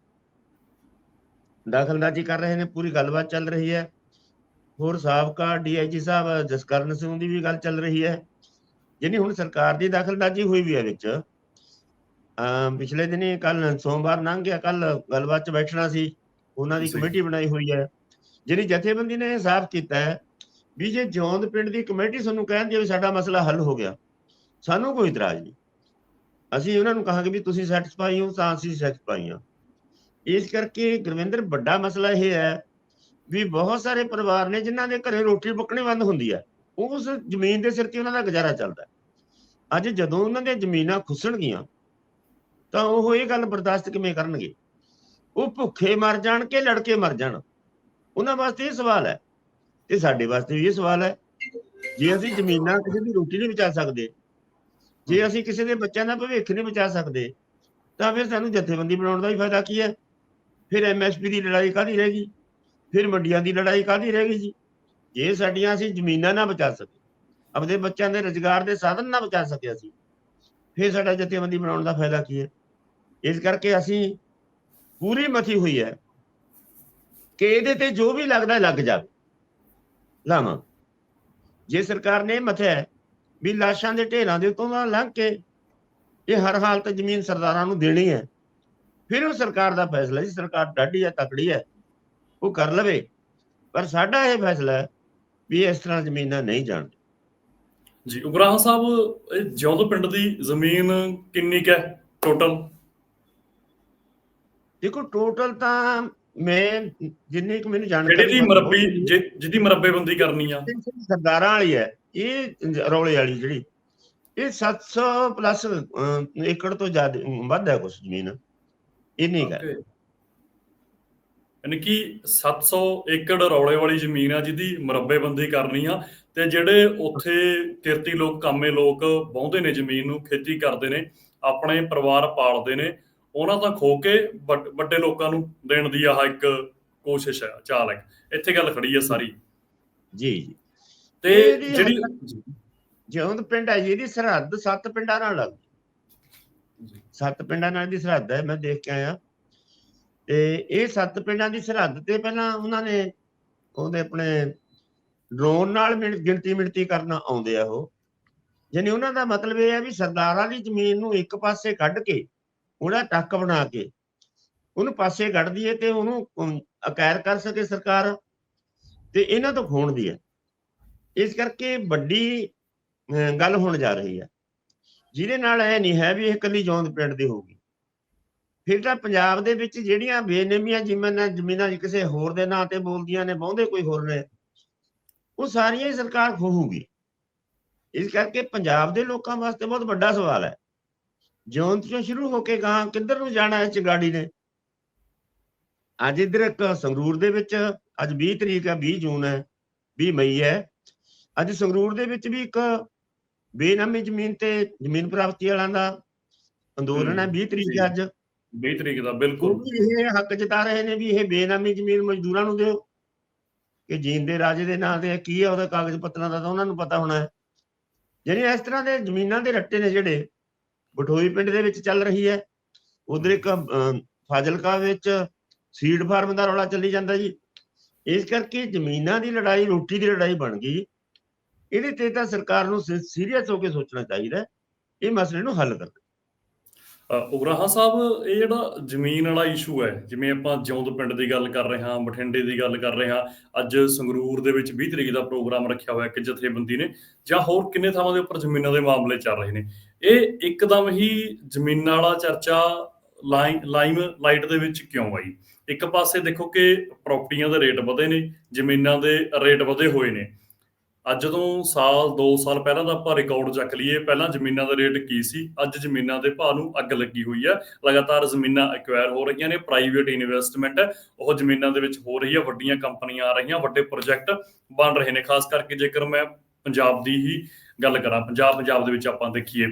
ਦਖਲਅੰਦਾਜ਼ੀ ਕਰ ਰਹੇ ਨੇ ਪੂਰੀ ਗੱਲਬਾਤ ਚੱਲ ਰਹੀ ਹੈ। ਹੋਰ ਸਾਬਕਾ ਡੀਆਈਜੀ ਸਾਹਿਬ ਜਸਕਰਨ ਸਿੰਘ ਦੀ ਵੀ ਗੱਲ ਚੱਲ ਰਹੀ ਹੈ। ਯਾਨੀ ਹੁਣ ਸਰਕਾਰ ਦੀ ਦਖਲਅੰਦਾਜ਼ੀ ਹੋਈ ਵੀ ਹੈ ਵਿੱਚ ਪਿਛਲੇ ਦਿਨੀ ਕੱਲ ਸੋਮਵਾਰ ਲੰਘ ਗਿਆ ਕੱਲ ਗੱਲਬਾਤ 'ਚ ਬੈਠਣਾ ਸੀ। ਉਹਨਾਂ ਦੀ। ਕਮੇਟੀ ਬਣਾਈ ਹੋਈ ਹੈ। ਜਿਹੜੀ ਜਥੇਬੰਦੀ ਨੇ ਸਾਫ਼ ਕੀਤਾ ਹੈ ਵੀ ਜੇ ਜੌਂਦ ਪਿੰਡ ਦੀ ਕਮੇਟੀ ਸਾਨੂੰ ਕਹਿੰਦੀ ਹੈ ਵੀ ਸਾਡਾ ਮਸਲਾ ਹੱਲ ਹੋ ਗਿਆ, ਸਾਨੂੰ ਕੋਈ ਇਤਰਾਜ਼ ਨਹੀਂ। ਅਸੀਂ ਉਹਨਾਂ ਨੂੰ ਕਹਾਂਗੇ ਵੀ ਤੁਸੀਂ ਸੈਟੀਸਫਾਈ ਹੋ ਤਾਂ ਅਸੀਂ ਸੈਟੀਸਫਾਈ ਹਾਂ। ਇਸ ਕਰਕੇ ਗੁਰਵਿੰਦਰ, ਵੱਡਾ ਮਸਲਾ ਇਹ ਹੈ ਵੀ ਬਹੁਤ ਸਾਰੇ ਪਰਿਵਾਰ ਨੇ ਜਿਨ੍ਹਾਂ ਦੇ ਘਰੇ ਰੋਟੀ ਪੱਕਣੀ ਬੰਦ ਹੁੰਦੀ ਹੈ, ਉਸ ਜ਼ਮੀਨ ਦੇ ਸਿਰ ਤੇ ਉਹਨਾਂ ਦਾ ਗੁਜ਼ਾਰਾ ਚੱਲਦਾ ਅੱਜ ਜਦੋਂ ਉਹਨਾਂ ਦੀਆਂ ਜ਼ਮੀਨਾਂ ਖੁੱਸਣਗੀਆਂ, ਤਾਂ ਉਹ ਇਹ ਗੱਲ ਬਰਦਾਸ਼ਤ ਕਿਵੇਂ ਕਰਨਗੇ? ਉਹ ਭੁੱਖੇ ਮਰ ਜਾਣ ਕੇ ਲੜਕੇ ਮਰ ਜਾਣ? ਉਹਨਾਂ ਵਾਸਤੇ ਇਹ ਸਵਾਲ ਹੈ। ਤੇ ਸਾਡੇ ਵਾਸਤੇ ਵੀ ਇਹ ਸਵਾਲ ਹੈ। ਜੇ ਅਸੀਂ ਜ਼ਮੀਨਾਂ ਕਿਸੇ ਦੀ ਰੋਟੀ ਨਹੀਂ ਬਚਾ ਸਕਦੇ, ਜੇ ਅਸੀਂ ਕਿਸੇ ਦੇ ਬੱਚਿਆਂ ਦਾ ਭਵਿੱਖ ਨਹੀਂ ਬਚਾ ਸਕਦੇ, ਤਾਂ ਫਿਰ ਸਾਨੂੰ ਜਥੇਬੰਦੀ ਬਣਾਉਣ ਦਾ ਵੀ ਫਾਇਦਾ ਕੀ ਹੈ? ਫਿਰ ਐਮਐਸਪੀ ਦੀ ਲੜਾਈ ਕਾਹਦੀ ਰਹੇਗੀ ਫਿਰ ਮੰਡੀਆਂ ਦੀ ਲੜਾਈ ਕਾਹਦੀ ਰਹੇਗੀ ਜੀ? ਜੇ ਸਾਡੀਆਂ ਅਸੀਂ ਜ਼ਮੀਨਾਂ ਨਾ ਬਚਾ ਸਕੇ ਆਪਣੇ ਬੱਚਿਆਂ ਦੇ ਰੁਜ਼ਗਾਰ ਦੇ ਸਾਧਨ ਨਾ ਬਚਾ ਸਕੇ ਅਸੀਂ, ਫਿਰ ਸਾਡਾ ਜਥੇਬੰਦੀ ਬਣਾਉਣ ਦਾ ਫਾਇਦਾ ਕੀ ਹੈ? ਇਸ ਕਰਕੇ ਅਸੀਂ ਪੂਰੀ ਮਥੀ ਹੋਈ ਹੈ ਕਿ ਇਹਦੇ ਤੇ ਜੋ ਵੀ ਲੱਗਦਾ ਲੱਗ ਜਾਵੇ। ਲਾਵਾਂ ਜੇ ਸਰਕਾਰ ਨੇ ਮਥਿਆ ਵੀ ਲਾਸ਼ਾਂ ਦੇ ਢੇਰਾਂ ਦੇ ਉੱਤੋਂ ਦਾ ਲੰਘ ਕੇ ਇਹ ਹਰ ਹਾਲਤ ਜ਼ਮੀਨ ਸਰਦਾਰਾਂ ਨੂੰ ਦੇਣੀ ਹੈ ਫਿਰ ਉਹ ਸਰਕਾਰ ਦਾ ਫੈਸਲਾ ਜੀ ਸਰਕਾਰ ਡਾਢੀ ਹੈ ਤਕੜੀ ਹੈ ਉਹ ਕਰ ਲਵੇ। ਪਰ ਸਾਡਾ ਇਹ ਫੈਸਲਾ ਹੈ ਵੀ ਇਸ ਤਰ੍ਹਾਂ ਜ਼ਮੀਨਾਂ ਨਹੀਂ ਜਾਣ। ਜੀ ਉਗਰਾਹਾਂ ਸਾਹਿਬ ਇਹ ਜਿਉਂਦ ਪਿੰਡ ਦੀ ਜ਼ਮੀਨ ਕਿੰਨੀ ਕੁ ਹੈ ਟੋਟਲ ਦੇਖੋ ਟੋਟਲ ਤਾਂ ਮੈਂ ਜਿੰਨੀ ਕੁ ਮੈਨੂੰ ਜਾਣਕਾਰੀ ਜਿਹੜੀ ਮਰੱਬੀ ਜਿਹਦੀ ਮਰੱਬੇਬੰਦੀ ਕਰਨੀ ਆ। ਸਰਦਾਰਾਂ ਵਾਲੀ ਹੈ ਇਹ ਰੌਲੇ ਵਾਲੀ ਜਿਹੜੀ ਇਹ 700 ਪਲੱਸ ਏਕੜ ਤੋਂ ਜ਼ਿਆਦਾ ਵੱਧ ਹੈ ਕੁਛ ਜ਼ਮੀਨ। ਇੰਨੀ ਕੁ ਹੈ Okay. ਯਾਨੀ ਕਿ 700 ਏਕੜ ਰੌਲੇ ਵਾਲੀ ਜ਼ਮੀਨ ਆ ਜਿਹਦੀ ਮਰੱਬੇਬੰਦੀ ਕਰਨੀ ਆ ਤੇ ਜਿਹੜੇ ਉੱਥੇ ਕਿਰਤੀ ਲੋਕ ਕਾਮੇ ਲੋਕ ਵਾਹੁੰਦੇ ਨੇ ਜ਼ਮੀਨ ਨੂੰ ਖੇਤੀ ਕਰਦੇ ਨੇ ਆਪਣੇ ਪਰਿਵਾਰ ਪਾਲਦੇ ਨੇ ਉਹਨਾਂ ਤਾਂ ਖੋ ਕੇ ਵੱਡ- ਲੋਕਾਂ ਨੂੰ ਦੇਣ ਦੀ ਆਹ ਇੱਕ ਕੋਸ਼ਿਸ਼ ਹੈ ਚਾਲ ਹੈ ਇੱਥੇ ਗੱਲ ਖੜੀ ਹੈ ਸਾਰੀ। ਜੀ ਜੀ। ਤੇ ਜਿਹੜੀ ਜਿਉਂਦ ਪਿੰਡ ਹੈ ਜੀ, ਇਹਦੀ ਸਰਹੱਦ ਸੱਤ ਪਿੰਡਾਂ ਨਾਲ ਲੱਗਦੀ ਜੀ। ਸੱਤ ਪਿੰਡਾਂ ਨਾਲ ਦੀ ਸਰਹੱਦ ਹੈ ਮੈਂ ਦੇਖ ਕੇ ਆਇਆ। ਤੇ ਇਹ ਸੱਤ ਪਿੰਡਾਂ ਦੀ ਸਰਹੱਦ ਤੇ ਪਹਿਲਾਂ ਉਹਨਾਂ ਨੇ ਉਹਦੇ ਆਪਣੇ ਡਰੋਨ ਨਾਲ ਗਿਣਤੀ ਮਿਣਤੀ ਕਰਨਾ ਆਉਂਦੇ ਆ ਉਹ। ਯਾਨੀ ਉਹਨਾਂ ਦਾ ਮਤਲਬ ਇਹ ਹੈ ਵੀ ਸਰਦਾਰਾਂ ਦੀ ਜ਼ਮੀਨ ਨੂੰ ਇੱਕ ਪਾਸੇ ਕੱਢ ਕੇ ਉਹਦਾ ਟੱਕ ਬਣਾ ਕੇ ਉਹਨੂੰ ਪਾਸੇ ਕੱਢ ਦਈਏ ਤੇ ਉਹਨੂੰ ਅਕੈਰ ਕਰ ਸਕੇ ਸਰਕਾਰ ਤੇ ਇਹਨਾਂ ਤੋਂ ਖੋਣ ਦੀ ਹੈ। ਇਸ ਕਰਕੇ ਵੱਡੀ ਗੱਲ ਹੋਣ ਜਾ ਰਹੀ ਹੈ। ਜਿਹਦੇ ਨਾਲ ਇਹ ਨਹੀਂ ਹੈ ਵੀ ਇਹ ਇਕੱਲੀ ਜੌਂਦ ਪਿੰਡ ਦੀ ਹੋਊਗੀ। ਫਿਰ ਤਾਂ ਪੰਜਾਬ ਦੇ ਵਿੱਚ ਜਿਹੜੀਆਂ ਬੇਨੇਮੀਆਂ ਜ਼ਮੀਨਾਂ ਜ਼ਮੀਨਾਂ ਕਿਸੇ ਹੋਰ ਦੇ ਨਾਂ ਤੇ ਬੋਲਦੀਆਂ ਨੇ ਬਹੁੰਦੇ ਕੋਈ ਹੋਰ ਨੇ, ਉਹ ਸਾਰੀਆਂ ਹੀ ਸਰਕਾਰ ਖੋਹੂਗੀ। ਇਸ ਕਰਕੇ ਪੰਜਾਬ ਦੇ ਲੋਕਾਂ ਵਾਸਤੇ ਬਹੁਤ ਵੱਡਾ ਸਵਾਲ ਹੈ। ਜੌਂਦ ਤੋਂ ਸ਼ੁਰੂ ਹੋ ਕੇ ਗਾਂ ਕਿੱਧਰ ਨੂੰ ਜਾਣਾ ਹੈ ਚਗਾੜੀ ਨੇ? ਅੱਜ ਇੱਧਰ ਇੱਕ ਸੰਗਰੂਰ ਦੇ ਵਿੱਚ ਅੱਜ 20 ਤਰੀਕ ਹੈ 20 ਜੂਨ ਹੈ 20 ਮਈ ਹੈ। ਅੱਜ ਸੰਗਰੂਰ ਦੇ ਵਿੱਚ ਵੀ ਇੱਕ ਬੇਨਾਮੀ ਜ਼ਮੀਨ ਤੇ ਜ਼ਮੀਨ ਪ੍ਰਾਪਤੀ ਵਾਲਿਆਂ ਦਾ ਅੰਦੋਲਨ ਹੈ 20 ਤਰੀਕ ਅੱਜ। 20 ਤਰੀਕ ਦਾ ਬਿਲਕੁਲ। ਇਹ ਹੱਕ ਜਤਾ ਰਹੇ ਨੇ ਵੀ ਇਹ ਬੇਨਾਮੀ ਜ਼ਮੀਨ ਮਜ਼ਦੂਰਾਂ ਨੂੰ ਦਿਓ। ਕਿ ਜੀਨ ਦੇ ਰਾਜੇ ਦੇ ਨਾਂ ਤੇ ਕੀ ਹੈ ਉਹਦਾ ਕਾਗਜ਼ ਪੱਤਰਾਂ ਦਾ ਤਾਂ ਉਹਨਾਂ ਨੂੰ ਪਤਾ ਹੋਣਾ ਹੈ। ਜਿਹੜੀ ਇਸ ਤਰ੍ਹਾਂ ਦੇ ਜ਼ਮੀਨਾਂ ਦੇ ਰੱਟੇ ਨੇ ਜਿਹੜੇ ਬਠੋਈ ਪਿੰਡ ਦੇ ਵਿੱਚ ਚੱਲ ਰਹੀ ਹੈ। ਉਧਰ ਇੱਕ ਫਾਜ਼ਿਲਕਾ ਵਿੱਚ ਸੀਡ ਫਾਰਮ ਦਾ ਰੌਲਾ ਚੱਲੀ ਜਾਂਦਾ ਜੀ। ਇਸ ਕਰਕੇ ਜ਼ਮੀਨਾਂ ਦੀ ਲੜਾਈ ਰੋਟੀ ਦੀ ਲੜਾਈ ਬਣ ਗਈ। ਇਹਦੇ ਤੇ ਤਾਂ ਸਰਕਾਰ ਨੂੰ ਸੀਰੀਅਸ ਹੋ ਕੇ ਸੋਚਣਾ ਚਾਹੀਦਾ ਇਹ ਮਸਲੇ ਨੂੰ ਹੱਲ ਕਰਨ। ਅ, ਸਾਹਿਬ ਇਹ ਜਿਹੜਾ ਜ਼ਮੀਨ ਵਾਲਾ ਇਸ਼ੂ ਹੈ ਜਿਵੇਂ ਆਪਾਂ ਜਿਉਂਦ ਪਿੰਡ ਦੀ ਗੱਲ ਕਰ ਰਹੇ ਹਾਂ ਬਠਿੰਡੇ ਦੀ ਗੱਲ ਕਰ ਰਹੇ ਹਾਂ ਅੱਜ ਸੰਗਰੂਰ ਦੇ ਵਿੱਚ 20 ਤਰੀਕ ਦਾ ਪ੍ਰੋਗਰਾਮ ਰੱਖਿਆ ਹੋਇਆ ਕਿ ਜਥੇਬੰਦੀ ਨੇ ਜਾਂ ਹੋਰ ਕਿੰਨੇ ਥਾਵਾਂ ਦੇ ਉੱਪਰ ਜ਼ਮੀਨਾਂ ਦੇ ਮਾਮਲੇ ਚੱਲ ਰਹੇ ਨੇ। ਇਹ ਇੱਕਦਮ ਹੀ ਜ਼ਮੀਨਾਂ ਵਾਲਾ ਚਰਚਾ ਲਾਈਮ ਲਾਈਮ, ਲਾਈਟ ਦੇ ਵਿੱਚ ਕਿਉਂ ਆਈ? ਇੱਕ ਪਾਸੇ ਦੇਖੋ ਕਿ ਪ੍ਰਾਪਰਟੀਆਂ ਦੇ ਰੇਟ ਵਧੇ ਨੇ, ਜ਼ਮੀਨਾਂ ਦੇ ਰੇਟ ਵਧੇ ਹੋਏ ਨੇ। ਅੱਜ ਤੋਂ ਸਾਲ 2 ਸਾਲ ਪਹਿਲਾਂ ਦਾ ਆਪਾਂ ਰਿਕਾਰਡ ਚੱਕ ਲਈਏ, ਪਹਿਲਾਂ ਜ਼ਮੀਨਾਂ ਦਾ ਰੇਟ ਕੀ ਸੀ? ਅੱਜ ਜ਼ਮੀਨਾਂ ਦੇ ਭਾਅ ਨੂੰ ਅੱਗ ਲੱਗੀ ਹੋਈ ਹੈ ਲਗਾਤਾਰ ਜ਼ਮੀਨਾਂ ਐਕਵਾਇਰ ਹੋ ਰਹੀਆਂ ਨੇ ਪ੍ਰਾਈਵੇਟ ਇਨਵੈਸਟਮੈਂਟ ਉਹ ਜ਼ਮੀਨਾਂ ਦੇ ਵਿੱਚ ਹੋ ਰਹੀ ਹੈ ਵੱਡੀਆਂ ਕੰਪਨੀਆਂ ਆ ਰਹੀਆਂ, ਵੱਡੇ ਪ੍ਰੋਜੈਕਟ ਬਣ ਰਹੇ ਨੇ। ਖਾਸ ਕਰਕੇ ਜੇਕਰ ਮੈਂ ਪੰਜਾਬ ਦੀ ਹੀ ਗੱਲ ਕਰਾਂ, ਪੰਜਾਬ ਪੰਜਾਬ ਦੇ ਵਿੱਚ ਆਪਾਂ ਦੇਖੀਏ